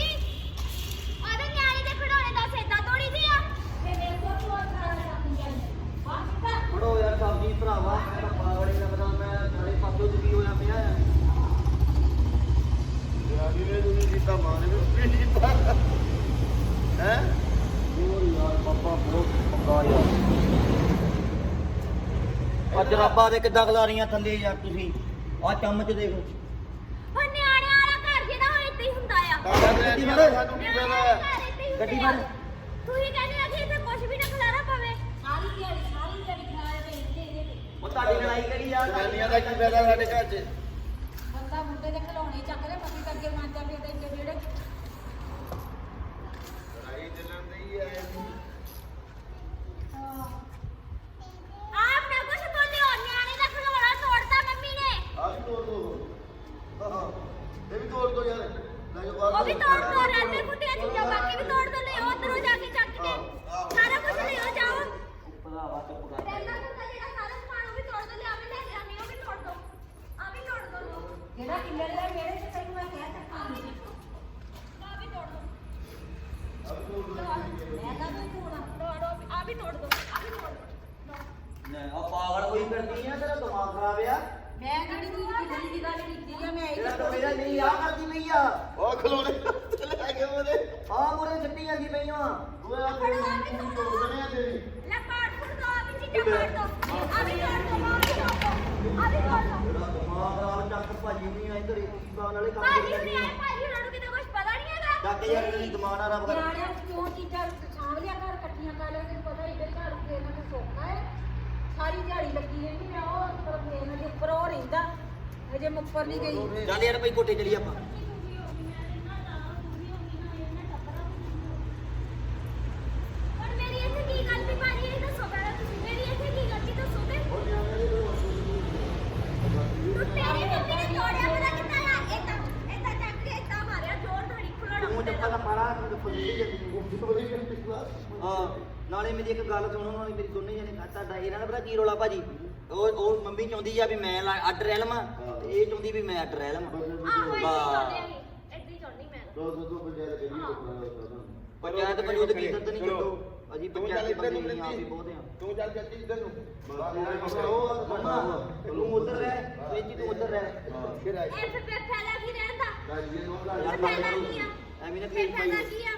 ਉਹਦੇ ਨਿਆਣੇ ਦੇ ਖਿਡੌਣੇ ਦਾ ਸੇਦਾ ਤੋੜੀ ਦੀ ਆ ਤੇ ਮੇਰੇ ਕੋਲ ਤੋਂ ਖਲਾਰਾ ਰੱਖੀਆਂ ਨੇ ਬਾਹਰ ਕਿੱਦਾਂ ਫੜੋ ਯਾਰ ਸਬਜ਼ੀ ਭਰਾਵਾ ਧੱਪਾ ਬੜੀ ਲੱਗਦਾ ਮੈਂ ਨਾਲੇ ਪਾਸੋਂ ਦੁਖੀ ਹੋਇਆ ਪਿਆ ਆ ਯਾਰੀ ਨੇ ਤੁਸੀਂ ਕੀਤਾ ਮਾਰੇ ਵੀ ਕੀਤਾ ਹੈ ਹੋਰ ਯਾਰ ਪਾਪਾ ਬਹੁਤ ਪੱਕਾ ਯਾਰ ਅੱਜ ਰੱਬਾ ਦੇ ਕਿੱਦਾਂ ਖਲਾਰੀਆਂ ਥੱਲੇ ਯਾਰ ਤੁਸੀਂ? ਆ ਚਮਚ ਦੇਖੋ। ਹੁਣ ਨਿਆਣੇ ਵਾਲਾ ਘਰ ਜਿਹੜਾ ਉਹ ਇੱਥੇ ਹੀ ਹੁੰਦਾ ਆ। ਤੇ ਨਹੀਂ ਸਾਨੂੰ ਕੀ ਨਿਆਣੇ ਪਤਾ ਵਾਲਾ ਹੈ ਘਰ ਇੱਥੇ ਹੀ ਹੁੰਦੇ ਗੱਡੀ ਆ। ਭਰ। ਤੁਸੀਂ ਕਹਿੰਦੇ ਆ ਕਿ ਇੱਥੇ ਕੁਝ ਵੀ ਨਾ ਖਲਾਰਾ ਪਵੇ। ਸਾਰੀ ਦਿਹਾੜੀ ਸਾਰੀ ਦਿਹਾੜੀ ਖਲਾਰੇ ਤੇ ਇੱਥੇ ਇਹਦੇ ਤੇ। ਉਹ ਤੁਹਾਡੀ ਲੜਾਈ ਕਿਹੜੀ ਯਾਰ ਜਨਾਨੀਆਂ ਦਾ ਕੀ ਫਾਇਦਾ ਸਾਡੇ ਘਰ 'ਚ? ਬੰਦਾ ਮੁੰਡੇ ਦੇ ਖਿਡੌਣੇ ਚੱਕ ਲੈ ਪਤੀ ਅੱਗੇ ਮਾਂਜਾ ਵੀ ਤੇ ਇੰਨੇ ਜਿਹੜੇ ਲੜਾਈ ਚੱਲਣ ਦੀ ਹੈ ਆਪ ਨਾ ਕੁਝ ਬੋਲਿਓ ਨਿਆਣੇ ਦਾ ਖਿਡੌਣਾ ਤੋੜਤਾ ਮੰਮੀ ਨੇ ਆ ਵੀ ਤੋੜ ਦੋ ਹਾਂ ਇਹ ਵੀ ਤੋੜ ਦੋ ਯਾਰ ਲੈ ਜਾਓ ਬਾਹਰ ਉਹ ਵੀ ਤੋੜ ਦੋ ਰਹਿੰਦੇ ਕੁੱਟੀਆਂ ਚੀਜ਼ਾਂ ਬਾਕੀ ਵੀ ਤੋੜ ਦੋ ਲਿਓ ਉਧਰੋਂ ਜਾ ਕੇ ਚੱਕ ਕੇ ਸਾਰਾ ਕੁਝ ਲਿਓ ਜਾਓ ਭਰਾਵਾ ਚੁੱਪ ਕਰ ਰਹਿੰਦਾ ਹੁੰਦਾ ਜਿਹੜਾ ਸਾਰਾ ਸਮਾਨ ਉਹ ਵੀ ਤੋੜ ਦੋ ਲਿਆ ਵੀ ਲੈ ਜਾਣੀ ਉਹ ਵੀ ਤੋੜ ਦੋ ਆ ਵੀ ਤੋੜ ਦੋ ਲੋ ਜਿਹੜਾ ਕਿੱਲੇ ਦੇ ਮੇਰੇ ਤੇ ਤੈਨੂੰ ਮੈਂ ਕਹਿ ਚੱਕਾ ਆ ਵੀ ਤੋੜ ਦੋ ਮੈਂ ਤਾਂ ਤੂੰ ਕੋਣਾ ਤੋੜੋ ਆ। ਵੀ ਤੋੜ ਦੋ ਆ ਵੀ ਤੋੜ ਦੋ ਲੈ ਆ ਪਾਗਲ ਹੋਈ ਫਿਰਦੀ ਆ ਤੇਰਾ ਦਿਮਾਗ ਖਰਾਬ ਆ। ਮੈਂ ਜਿਹੜੀ ਤੂੰ ਕਿੱਲੇ ਦੀ ਗੱਲ ਕੀਤੀ ਆ? ਮੈਂ ਇਹ ਤਾਂ ਮੇਰਾ ਨਹੀਂ ਆ। ਕਰਦੀ ਪਈ ਆ। ਉਹ ਖਲੋਣੇ ਲੈ ਕੇ ਉਹਦੇ ਆ ਮੁਰੇ ਛੱਡੀ ਜਾਂਦੀ ਪਈ ਆ। ਉਹ ਆ ਤੋੜ ਦਨੇ ਆ ਤੇਰੀ ਲੈ ਪਾੜ ਫੁੱਟ ਦੋ ਆ ਵੀ ਚੀਜ਼ਾਂ ਪਾੜ ਦੋ। ਆ ਵੀ ਤੋੜ ਦੋ ਆ ਵੀ ਤੋੜ ਦੋ। ਆ ਵੀ ਤੋੜ ਦੋ। ਤੇਰਾ ਖਰਾਬ ਚੱਕ ਭਾਜੀ ਨਹੀਂ ਆ ਇੱਧਰ ਕੀ ਬਾਣ ਵਾਲੇ ਕੰਮ ਭਾਜੀ ਹੁਣੀ ਆਏ ਭਾਜੀ ਉਹਨਾਂ ਨੂੰ ਕਿਤੇ ਕੁਝ ਪਤਾ ਨਹੀਂ ਹੈਗਾ। ਚੱਕ ਯਾਰ ਤੇਰੀ ਦਿਮਾਗ ਨਾਲ ਰੱਬ ਕਰ ਨਿਆਣਿਆਂ ਨੂੰ ਕਿਉਂ ਚੀਜ਼ਾਂ ਸਾਂਭ ਲਿਆ ਘਰ ਇਕੱਠੀਆਂ ਕਰ ਲਿਆ ਤੈਨੂੰ ਪਤਾ ਹੀ ਘਰ ਤੇ ਇਹਨਾਂ ਨੂੰ ਸੌਖਾ ਹੈ। ਸਾਰੀ ਦਿਹਾੜੀ ਲੱਗੀ ਰਹਿੰਦੀ ਮੈਂ ਉਹ ਉੱਪਰ ਇਹਨਾਂ ਦੇ ਉੱਪਰ ਉਹ ਰਹਿੰਦਾ। ਅਜੇ ਮੈਂ ਉੱਪਰ ਨਹੀਂ ਗਈ। ਚੱਲ ਯਾਰ ਭਾਈ ਕੋਠੇ ਚਲੀ ਆਪਾਂ। ਹੁਣ ਮੇਰੀ ਇੱਕ ਗੱਲ ਸੁਣੋ ਹੁਣ ਮੇਰੀ ਦੋਨੇ ਜਣੇ ਤੁਹਾਡਾ ਇਹਨਾਂ ਦਾ ਪਤਾ ਕੀ ਰੋਲਾ ਭਾਜੀ ਉਹ ਉਹ ਮੰਮੀ ਚਾਹੁੰਦੀ ਆ ਵੀ ਮੈਂ ਲਾ- ਅੱਡ ਰਹਿ ਲਵਾਂ ਤੇ ਇਹ ਚਾਹੁੰਦੀ ਵੀ ਮੈਂ ਅੱਡ ਰਹਿ ਲਵਾਂ ਦੋ ਦੋ ਦੋ ਪੰਚਾਇਤ ਕਰੀ ਪੰਚਾਇਤ ਪੰਚੂਤ ਕੀ ਕਰਦ ਨਹੀਂ ਛੱਡੋ ਅਜੀ ਪੰਚਾਇਤ ਬੰਦੇ ਹੀ ਲੈਂਦੀ। ਬਹੁਤ ਆ ਤੂੰ ਚੱਲ ਚੱਲ ਇੱਧਰ ਨੂੰ ਮੰਮਾ ਤੂੰ ਉਧਰ ਰਹਿ ਸੇਜੀ ਤੂੰ ਉਧਰ ਰਹਿ ਫਿਰ ਆ ਇਹ ਫਿਰ ਫੈਲਾ ਕੀ ਰਹਿੰਦਾ ਯਾਰ ਫਾਇਦਾ ਬਾਬਾ ਕੀ ਆ? ਐਵੇਂ ਨਾ ਫਿਰ ਕਲੇਸ਼ ਫਾਇਦਾ ਪਾਈ ਕੀ ਆ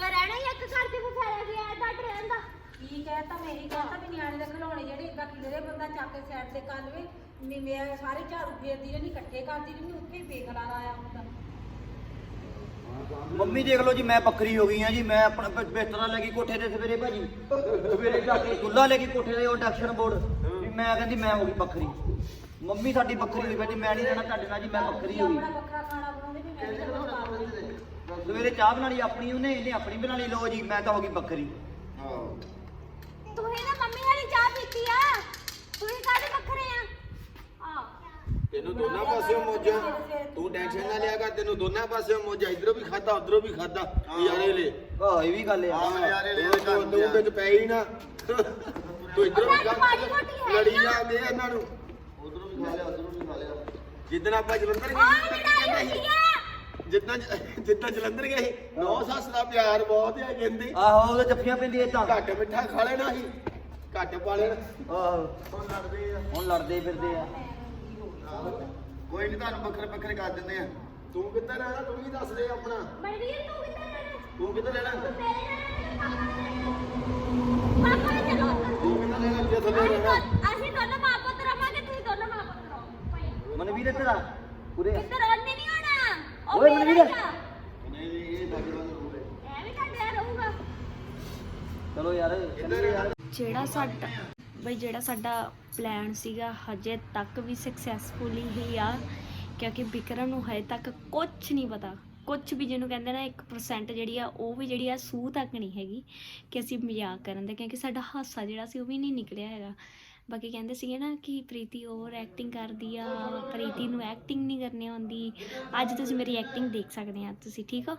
ਤੇ ਰਹਿਣਾ ਹੀ ਇੱਕ ਘਰ ਤੇ ਰਹਿਣ ਦਾ। ਕੀ ਕਹਿਤਾ ਮੇਰੀ ਕਹਤਾ ਵੀ ਨਿਆਣੇ ਦੇ ਖਿਡੌਣੇ ਜਿਹੜੇ ਇਦਾਂ ਕਿਧਰੇ ਬੰਦਾ ਚੱਕ ਕੇ ਸਾਈਡ ਤੇ ਕਰ ਲਵੇ ਮੈਂ ਮੈਂ ਸਾਰੇ ਝਾੜੂ ਫੇਰਦੀ ਰਹਿੰਦੀ ਇਕੱਠੇ ਕਰਦੀ ਰਹਿੰਦੀ ਉੱਥੇ ਹੀ ਬੇਖਲਾਰਾ ਆਇਆ ਹੁੰਦਾ। ਮੰਮੀ ਦੇਖ ਲਓ ਜੀ ਮੈਂ ਬੱਕਰੀ ਹੋ ਗਈ ਆ ਜੀ ਮੈਂ ਆਪਣਾ ਬ- ਬਿਸਤਰਾ ਲੈ ਕੇ ਕੋਠੇ ਤੇ ਸਵੇਰੇ ਭਾਜੀ ਸਵੇਰੇ ਜਾ ਕੇ ਚੁੱਲ੍ਹਾ ਲੈ ਕੇ ਕੋਠੇ ਤੇ ਉਹ ਇੰਡਕਸ਼ਨ ਬੋਰਡ ਵੀ ਮੈਂ ਕਹਿੰਦੀ ਮੈਂ ਹੋ ਗਈ ਬੱਕਰੀ। ਮੰਮੀ ਸਾਡੀ ਬੱਕਰੀ ਹੋਈ ਬੈਠੀ ਮੈਂ ਨਹੀਂ ਰਹਿਣਾ ਤੁਹਾਡੇ ਨਾਲ ਜੀ ਮੈਂ ਬੱਕਰੀ ਹੋ ਆਪਣਾ ਗਈ ਵੱਖਰਾ ਖਾਣਾ ਬਣਾਉਂਦੇ ਵੀ ਮੈਂ ਵੀ ਕੁਛ ਖਾ ਲੈਂਦੀ। ਸਵੇਰੇ ਚਾਹ ਬਣਾ ਲਈ ਆਪਣੀ ਉਹਨੇ ਇਹਨੇ ਆਪਣੀ ਬਣਾ ਲਈ। ਲਓ ਜੀ ਮੈਂ ਤਾਂ ਹੋ ਗਈ ਬੱਕਰੀ ਤੁਸੀਂ ਨਾ ਮੰਮੀ ਵਾਲੀ ਚਾਹ ਪੀਤੀ ਆ। ਤੁਸੀਂ ਕਾਹਦੇ ਵੱਖਰੇ ਆ? ਆ ਤੈਨੂੰ ਦੋਨਾਂ ਪਾਸਿਓਂ ਮੋਜਾ ਤੂੰ ਟੈਨਸ਼ਨ ਨਾ ਲਿਆ ਕਰ ਤੈਨੂੰ ਦੋਨਾਂ ਪਾਸਿਓਂ ਮੋਜਾ ਇਧਰੋਂ ਵੀ ਖਾਦਾ ਉਧਰੋਂ ਵੀ ਖਾਦਾ ਯਾਰੇ ਲੈ। ਆਹ ਇਹ ਵੀ ਗੱਲ ਆ। ਆ ਯਾਰੇ ਲੈ ਤੂੰ ਤੂੰ ਵਿੱਚ ਪੈ ਹੀ ਨਾ। ਤੂੰ ਇਧਰੋਂ ਵੀ ਹੈ ਲੜੀ। ਜਾਂਦੇ ਆ ਇਹਨਾਂ ਨੂੰ। ਉਧਰੋਂ ਵੀ ਖਾ ਲਿਆ ਉਧਰੋਂ ਵੀ ਖਾ ਲਿਆ। ਜਿੱਦਣ ਆਪਾਂ ਜਲੰਧਰ ਗਏ ਲੜਾਈ ਹੁੰਦੀ ਆ। ਜਿੱਦਾਂ ਜਿੱਦਾਂ ਜਲੰਧਰ ਗਏ ਨੌ ਸੱਸ ਦਾ ਪਿਆਰ ਬਹੁਤ ਆ ਕਹਿੰਦੇ ਆਹੋ ਉਹਦੇ ਜੱਫੀਆਂ ਪੈਂਦੀਆਂ ਤਾਂ ਘੱਟ ਮਿੱਠਾ ਖਾ ਲੈਣਾ ਸੀ ਘੱਟ ਪਾ ਲੈਣਾ। ਆਹੋ। ਹੁਣ ਲੜਦੇ ਆ। ਹੁਣ ਲੜਦੇ ਫਿਰਦੇ ਆ। ਕੋਈ ਨਹੀਂ ਤੁਹਾਨੂੰ ਵੱਖਰੇ ਵੱਖਰੇ ਕਰ ਦਿੰਦੇ ਆ। ਤੂੰ ਕਿੱਧਰ ਰਹਿਣਾ ਤੂੰ ਵੀ ਦੱਸ ਦੇ ਆਪਣਾ। ਤੂੰ ਕਿੱਧਰ ਰਹਿਣਾ? ਤੂੰ ਕਿੱਧਰ ਰਹਿਣਾ? ਤੇਰੇ ਨਾਲ ਪਾਪਾ ਨੇ ਚਲੋ ਤੂੰ ਕਿੱਧਰ ਰਹਿਣਾ ਜੇ ਥੱਲੇ ਅਸੀਂ ਰਹਿਣਾ। ਦੋ- ਅਸੀਂ ਦੋਨੋਂ ਮਾਂ ਪੁੱਤ ਰਵਾਂਗੇ ਤੁਸੀਂ ਦੋਨੋਂ ਮਾਂ ਪੁੱਤ ਰਹੋ ਮਨਵੀਰ ਇੱਧਰ ਆ। ਉਰੇ ਆ। ਕਿੱਧਰ ਓਏ ਮਨਵੀਰ। ਚਲੋ ਯਾਰ ਜਿਹੜਾ ਸਾਡਾ ਬਈ ਜਿਹੜਾ ਸਾਡਾ ਪਲਾਨ ਸੀਗਾ ਹਜੇ ਤੱਕ ਵੀ ਸਕਸੈਸਫੁਲੀ ਹੀ ਆ ਕਿਉਂਕਿ ਵਿਕਰਮ ਨੂੰ ਹਜੇ ਤੱਕ ਕੁਝ ਨਹੀਂ ਪਤਾ। ਕੁਝ ਵੀ ਜਿਹਨੂੰ ਕਹਿੰਦੇ ਨਾ 1% ਜਿਹੜੀ ਆ ਉਹ ਵੀ ਜਿਹੜੀ ਆ ਸੂਹ ਤੱਕ ਨਹੀਂ ਹੈਗੀ ਕਿ ਅਸੀਂ ਮਜ਼ਾਕ ਕਰਨ ਦੇ। ਕਿਉਂਕਿ ਸਾਡਾ ਹਾਸਾ ਜਿਹੜਾ ਸੀ ਉਹ ਵੀ ਨਹੀਂ ਨਿਕਲਿਆ ਹੈਗਾ। ਬਾਕੀ ਕਹਿੰਦੇ ਸੀਗੇ ਨਾ ਕਿ ਪ੍ਰੀਤੀ ਓਵਰ ਐਕਟਿੰਗ ਕਰਦੀ ਆ, ਪ੍ਰੀਤੀ ਨੂੰ ਐਕਟਿੰਗ ਨਹੀਂ ਕਰਨੀ ਆਉਂਦੀ। ਅੱਜ ਤੁਸੀਂ ਮੇਰੀ ਐਕਟਿੰਗ ਦੇਖ ਸਕਦੇ ਆ, ਤੁਸੀਂ ਠੀਕ ਹੋ?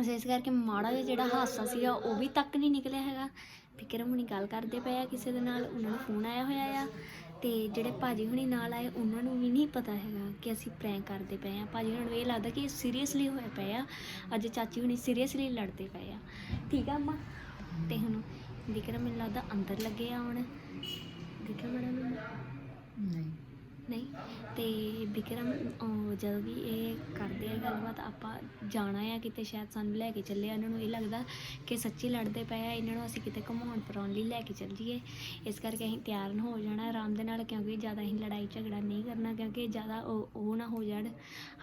ਅਸੀਂ ਇਸ ਕਰਕੇ ਮਾੜਾ ਜਿਹਾ ਜਿਹੜਾ ਹਾਸਾ ਸੀਗਾ ਉਹ ਵੀ ਤੱਕ ਨਹੀਂ ਨਿਕਲਿਆ ਹੈਗਾ। ਵਿਕਰਮ ਹੁਣੀ ਗੱਲ ਕਰਦੇ ਪਏ ਆ ਕਿਸੇ ਦੇ ਨਾਲ, ਉਹਨਾਂ ਨੂੰ ਫੋਨ ਆਇਆ ਹੋਇਆ ਆ ਤੇ ਜਿਹੜੇ ਭਾਜੀ ਹੁਣੀ ਨਾਲ ਆਏ, ਉਹਨਾਂ ਨੂੰ ਵੀ ਨਹੀਂ ਪਤਾ ਹੈਗਾ ਕਿ ਅਸੀਂ ਪ੍ਰੈਂਕ ਕਰਦੇ ਪਏ ਆ। ਭਾਜੀ ਹੁਣਾਂ ਨੂੰ ਇਹ ਲੱਗਦਾ ਕਿ ਸੀਰੀਅਸਲੀ ਹੋਇਆ ਪਏ ਆ। ਅੱਜ ਚਾਚੀ ਹੁਣੀ ਸੀਰੀਅਸਲੀ ਲੜਦੇ ਪਏ ਆ। ਠੀਕ ਆ, ਅੰਮਾ? ਤੇ ਹੁਣ ਵਿਕਰਮ ਮੈਨੂੰ ਲੱਗਦਾ ਅੰਦਰ ਲੱਗੇ ਆ ਹੁਣ। ਦੇਖਿਆ ਮੈਡਮ ਨਹੀਂ। ਨਹੀਂ? ਤੇ ਵਿਕਰਮ ਅਹ, ਜਦੋਂ ਵੀ ਇਹ ਕਰਦੇ ਆ ਗੱਲਬਾਤ ਆਪਾਂ ਜਾਣਾ ਆ ਕਿਤੇ ਸ਼ਾਇਦ ਸਾਨੂੰ ਲੈ ਕੇ ਚੱਲੇ ਆ। ਇਹਨਾਂ ਨੂੰ ਇਹ ਲੱਗਦਾ ਕਿ ਸੱਚੀ ਲੜਦੇ ਪਏ ਆ। ਇਹਨਾਂ ਨੂੰ ਅਸੀਂ ਕਿਤੇ ਘੁਮਾਉਣ ਫਿਰਾਉਣ ਲਈ ਲੈ ਕੇ ਚੱਲ ਜਾਈਏ। ਇਸ ਕਰਕੇ ਅਸੀਂ ਤਿਆਰ ਨਾ ਹੋ ਜਾਣਾ ਆਰਾਮ ਦੇ ਨਾਲ ਕਿਉਂਕਿ ਜ਼ਿਆਦਾ ਅਸੀਂ ਲੜਾਈ ਝਗੜਾ ਨਹੀਂ ਕਰਨਾ ਕਿਉਂਕਿ ਜ਼ਿਆਦਾ ਉਹ ਉਹ ਨਾ ਹੋ ਜਾਣ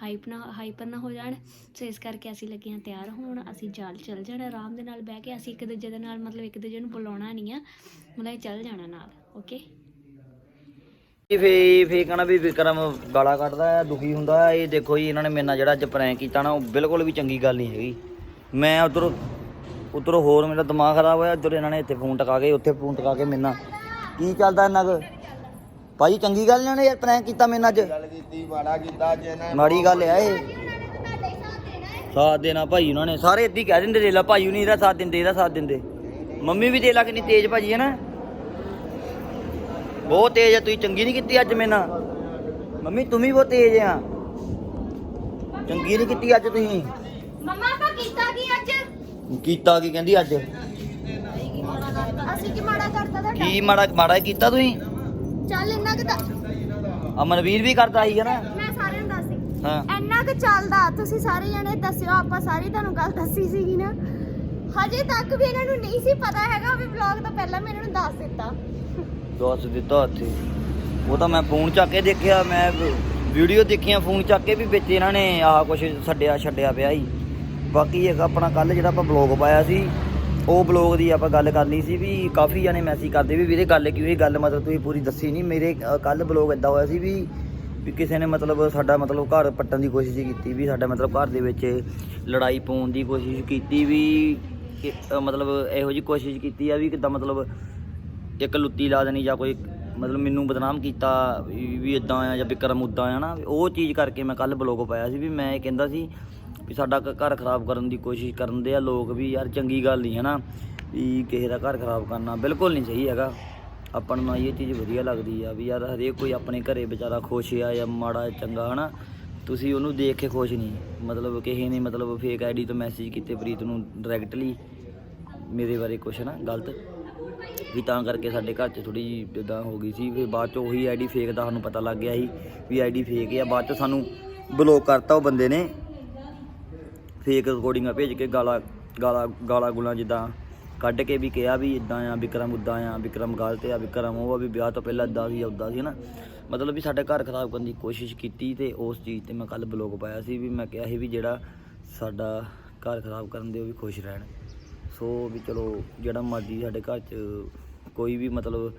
ਹਾਈਪ ਨਾ ਹਾਈਪਰ ਨਾ ਹੋ ਜਾਣ। ਸੋ ਇਸ ਕਰਕੇ ਅਸੀਂ ਲੱਗੇ ਹਾਂ ਤਿਆਰ ਹੋਣ ਅਸੀਂ ਜਲ ਚੱਲ ਜਾਣਾ ਆਰਾਮ ਦੇ ਨਾਲ ਬਹਿ ਕੇ ਅਸੀਂ ਇੱਕ ਦੂਜੇ ਦੇ ਨਾਲ ਮਤਲਬ ਇੱਕ ਦੂਜੇ ਨੂੰ ਬੁਲਾਉਣਾ ਨਹੀਂ ਆ। ਮਤਲਬ ਚੱਲ ਜਾਣਾ ਨਾਲ ਓਕੇ ਫੇ ਫੇ ਕਹਣਾ ਵੀ ਵਿਕਰਮ ਗਾਲਾਂ ਕੱਢਦਾ ਆ ਦੁਖੀ ਹੁੰਦਾ। ਆ ਇਹ ਦੇਖੋ ਜੀ ਇਹਨਾਂ ਨੇ ਮੇਰੇ ਨਾਲ ਜਿਹੜਾ ਅੱਜ ਪ੍ਰੈਂਕ ਕੀਤਾ ਨਾ ਉਹ ਬਿਲਕੁਲ ਵੀ ਚੰਗੀ ਗੱਲ ਨਹੀਂ ਹੈਗੀ। ਮੈਂ ਉਧਰ ਉਧਰ ਹੋਰ ਮੇਰਾ ਦਿਮਾਗ ਖਰਾਬ ਹੋਇਆ ਉਧਰ ਇਹਨਾਂ ਨੇ ਇੱਥੇ ਫੋਨ ਟਕਾ ਕੇ ਉੱਥੇ ਫੋਨ ਟਕਾ ਕੇ ਮੇਰੇ ਨਾਲ। ਕੀ ਚੱਲਦਾ ਇਹਨਾਂ ਕੋ ਭਾਜੀ ਚੰਗੀ ਗੱਲ ਇਹਨਾਂ ਨੇ ਯਾਰ ਪ੍ਰੈਂਕ ਕੀਤਾ ਮੇਰੇ ਨਾਲ ਅੱਜ? ਗੱਲ ਕੀਤੀ ਮਾੜਾ ਕੀਤਾ ਅੱਜ ਇਹਨਾਂ ਨੇ ਮਾੜੀ ਗੱਲ ਆ ਇਹ। ਸਾਥ ਦੇਣਾ ਭਾਈ ਉਹਨਾਂ ਨੇ। ਸਾਰੇ ਹੀ ਕਹਿ ਦਿੰਦੇ ਦੇ ਲਾ ਭਾਈ ਨਹੀਂ ਇਹਦਾ ਸਾਥ ਦਿੰਦੇ ਇਹਦਾ ਸਾਥ ਦਿੰਦੇ। ਮੰਮੀ ਵੀ ਦੇ ਲਾ ਕਿੰਨੀ ਤੇਜ਼ ਭਾਜੀ ਹੈ ਨਾ। ਬਹੁਤ ਤੇਜ਼ ਆ ਤੁਸੀਂ ਚੰਗੀ ਨਹੀਂ ਕੀਤੀ ਅੱਜ ਮੇਰੇ ਨਾਲ। ਮੰਮੀ ਤੂੰ ਵੀ ਬਹੁਤ ਤੇਜ਼ ਆ। ਚੰਗੀ ਨਹੀਂ ਕੀਤੀ ਅੱਜ ਤੁਸੀਂ। ਮੰਮਾ ਆਪਾਂ ਕੀਤਾ ਕੀ ਅੱਜ? ਕੀਤਾ ਕੀ ਕਹਿੰਦੀ ਅੱਜ? ਅਸੀਂ ਕੀ ਮਾੜਾ ਕਰਤਾ ਤੁਹਾਡਾ? ਕੀ ਮਾੜਾ ਮਾੜਾ ਕੀਤਾ ਤੁਸੀਂ? ਚੱਲ ਇੰਨਾ ਕਿ ਤਾਂ ਅਮਨਵੀਰ ਵੀ ਕਰਦਾ ਸੀ ਹੈ ਨਾ ਮੈਂ ਸਾਰਿਆਂ ਨੂੰ ਦੱਸਦੀ ਹਾਂ। ਇੰਨਾ ਕੁ ਚੱਲਦਾ ਤੁਸੀਂ ਸਾਰੇ ਜਣੇ ਦੱਸਿਓ ਆਪਾਂ ਸਾਰੀ ਤੁਹਾਨੂੰ ਗੱਲ ਦੱਸੀ ਸੀਗੀ ਨਾ। ਹਜੇ ਤੱਕ ਵੀ ਇਹਨਾਂ ਨੂੰ ਨਹੀਂ ਸੀ ਪਤਾ ਹੈਗਾ ਵੀ ਵਲੌਗ ਤੋਂ ਪਹਿਲਾਂ ਮੈਂ ਇਹਨਾਂ ਨੂੰ ਦੱਸ ਦਿੱਤਾ। ਦੱਸ ਦਿੱਤਾ ਉੱਥੇ ਉਹ ਤਾਂ ਮੈਂ ਫੋਨ ਚੱਕ ਕੇ ਦੇਖਿਆ, ਮੈਂ ਵੀਡੀਓ ਦੇਖੀਆਂ, ਫੋਨ ਚੱਕ ਕੇ ਵੀ ਵਿੱਚ ਇਹਨਾਂ ਨੇ ਆਹ ਕੁਛ ਛੱਡਿਆ ਛੱਡਿਆ ਪਿਆ ਹੀ ਬਾਕੀ ਇੱਕ ਆਪਣਾ ਕੱਲ ਜਿਹੜਾ ਆਪਾਂ ਬਲੌਗ ਪਾਇਆ ਸੀ, ਉਹ ਬਲੌਗ ਦੀ ਆਪਾਂ ਗੱਲ ਕਰਨੀ ਸੀ ਵੀ ਕਾਫੀ ਜਣੇ ਮੈਸੇਜ ਕਰਦੇ ਵੀ ਵੀਰੇ ਗੱਲ ਕੀ ਹੋਈ, ਗੱਲ ਮਤਲਬ ਤੁਸੀਂ ਪੂਰੀ ਦੱਸੀ ਨਹੀਂ। ਮੇਰੇ ਕੱਲ ਬਲੌਗ ਇਦਾਂ ਹੋਇਆ ਸੀ ਵੀ ਵੀ ਕਿਸੇ ਨੇ ਮਤਲਬ ਸਾਡਾ ਮਤਲਬ ਘਰ ਪੱਟਣ ਦੀ ਕੋਸ਼ਿਸ਼ ਕੀਤੀ ਵੀ ਸਾਡਾ ਮਤਲਬ ਘਰ ਦੇ ਵਿੱਚ ਲੜਾਈ ਪਾਉਣ ਦੀ ਕੋਸ਼ਿਸ਼ ਕੀਤੀ ਵੀ ਮਤਲਬ ਇਹੋ ਜੀ ਕੋਸ਼ਿਸ਼ ਕੀਤੀ ਆ ਵੀ ਕਿੱਦਾਂ ਮਤਲਬ ਇੱਕ ਲੁੱਤੀ ਲਾ ਦੇਣੀ ਜਾਂ ਕੋਈ ਮਤਲਬ ਮੈਨੂੰ ਬਦਨਾਮ ਕੀਤਾ, ਵੀ ਵੀ ਇਦਾਂ ਆ ਜਾਂ ਵਿਕਰਮ ਉਦਾਂ ਆ ਨਾ ਉਹ ਚੀਜ਼ ਕਰਕੇ ਮੈਂ ਕੱਲ ਬਲੌਗ ਪਾਇਆ ਸੀ ਵੀ ਮੈਂ ਇਹ ਕਹਿੰਦਾ ਸੀ ਵੀ ਸਾਡਾ ਘਰ ਖਰਾਬ ਕਰਨ ਦੀ ਕੋਸ਼ਿਸ਼ ਕਰਨ ਦੇ ਆ ਲੋਕ ਵੀ, ਯਾਰ ਚੰਗੀ ਗੱਲ ਨਹੀਂ ਹੈ ਨਾ ਵੀ ਕਿਸੇ ਦਾ ਘਰ ਖਰਾਬ ਕਰਨਾ ਬਿਲਕੁਲ ਨਹੀਂ ਸਹੀ ਹੈਗਾ। ਆਪਾਂ ਨੂੰ ਇਹ ਚੀਜ਼ ਵਧੀਆ ਲੱਗਦੀ ਆ ਵੀ ਯਾਰ ਹਰੇਕ ਕੋਈ ਆਪਣੇ ਘਰੇ ਵਿਚਾਰਾ ਖੁਸ਼ ਆ ਜਾਂ ਮਾੜਾ ਚੰਗਾ, ਹਨਾ, ਤੁਸੀਂ ਉਹਨੂੰ ਦੇਖ ਕੇ ਖੁਸ਼ ਨਹੀਂ ਮਤਲਬ ਕਿਸੇ ਨੇ ਮਤਲਬ ਫੇਕ ਆਈਡੀ ਤੋਂ ਮੈਸੇਜ ਕੀਤੇ ਪ੍ਰੀਤ ਨੂੰ ਡਾਇਰੈਕਟਲੀ ਮੇਰੇ ਬਾਰੇ ਕੁਛ ਨਾ, ਗਲਤ। ਵੀ ਤਾਂ ਕਰਕੇ ਸਾਡੇ ਘਰ 'ਚ ਥੋੜੀ ਜਿਹੀ ਜਿੱਦਾਂ ਹੋ ਗਈ ਸੀ ਫਿਰ ਬਾਅਦ 'ਚ ਉਹੀ ਆਈਡੀ ਫੇਕ ਦਾ ਸਾਨੂੰ ਪਤਾ ਲੱਗ ਗਿਆ ਸੀ ਵੀ ਆਈਡੀ ਫੇਕ ਆ, ਬਾਅਦ 'ਚ ਸਾਨੂੰ ਬਲੌਕ ਕਰਤਾ ਉਹ ਬੰਦੇ ਨੇ। ਫੇਕ ਰਿਕਾਰਡਿੰਗਾਂ ਭੇਜ ਕੇ ਗਾਲਾਂ ਗਾਲਾਂ ਗਾਲਾਂ ਗੁਲਾਂ ਜਿੱਦਾਂ ਕੱਢ ਕੇ ਵੀ ਕਿਹਾ ਵੀ ਇਦਾਂ ਆ, ਵਿਕਰਮ ਉਦਾਂ ਆ, ਵਿਕਰਮ ਗਲਤ ਆ, ਵਿਕਰਮ ਉਹ ਆ, ਵੀ ਵਿਆਹ ਤੋਂ ਪਹਿਲਾਂ ਇਦਾਂ ਸੀ ਉਦਾਂ ਸੀ ਨਾ ਮਤਲਬ ਵੀ ਸਾਡੇ ਘਰ ਖਰਾਬ ਕਰਨ ਦੀ ਕੋਸ਼ਿਸ਼ ਕੀਤੀ ਤੇ ਉਸ ਚੀਜ਼ ਤੇ ਮੈਂ ਕੱਲ ਬਲੌਗ ਪਾਇਆ ਸੀ, ਵੀ ਮੈਂ ਕਿਹਾ ਸੀ ਵੀ ਜਿਹੜਾ ਸਾਡਾ ਘਰ ਖਰਾਬ ਕਰਨ ਦੇ ਉਹ ਵੀ ਖੁਸ਼ ਰਹਿਣ। ਸੋ ਵੀ ਚਲੋ, ਜਿਹੜਾ ਮਰਜ਼ੀ ਸਾਡੇ ਘਰ 'ਚ ਕੋਈ ਵੀ ਮਤਲਬ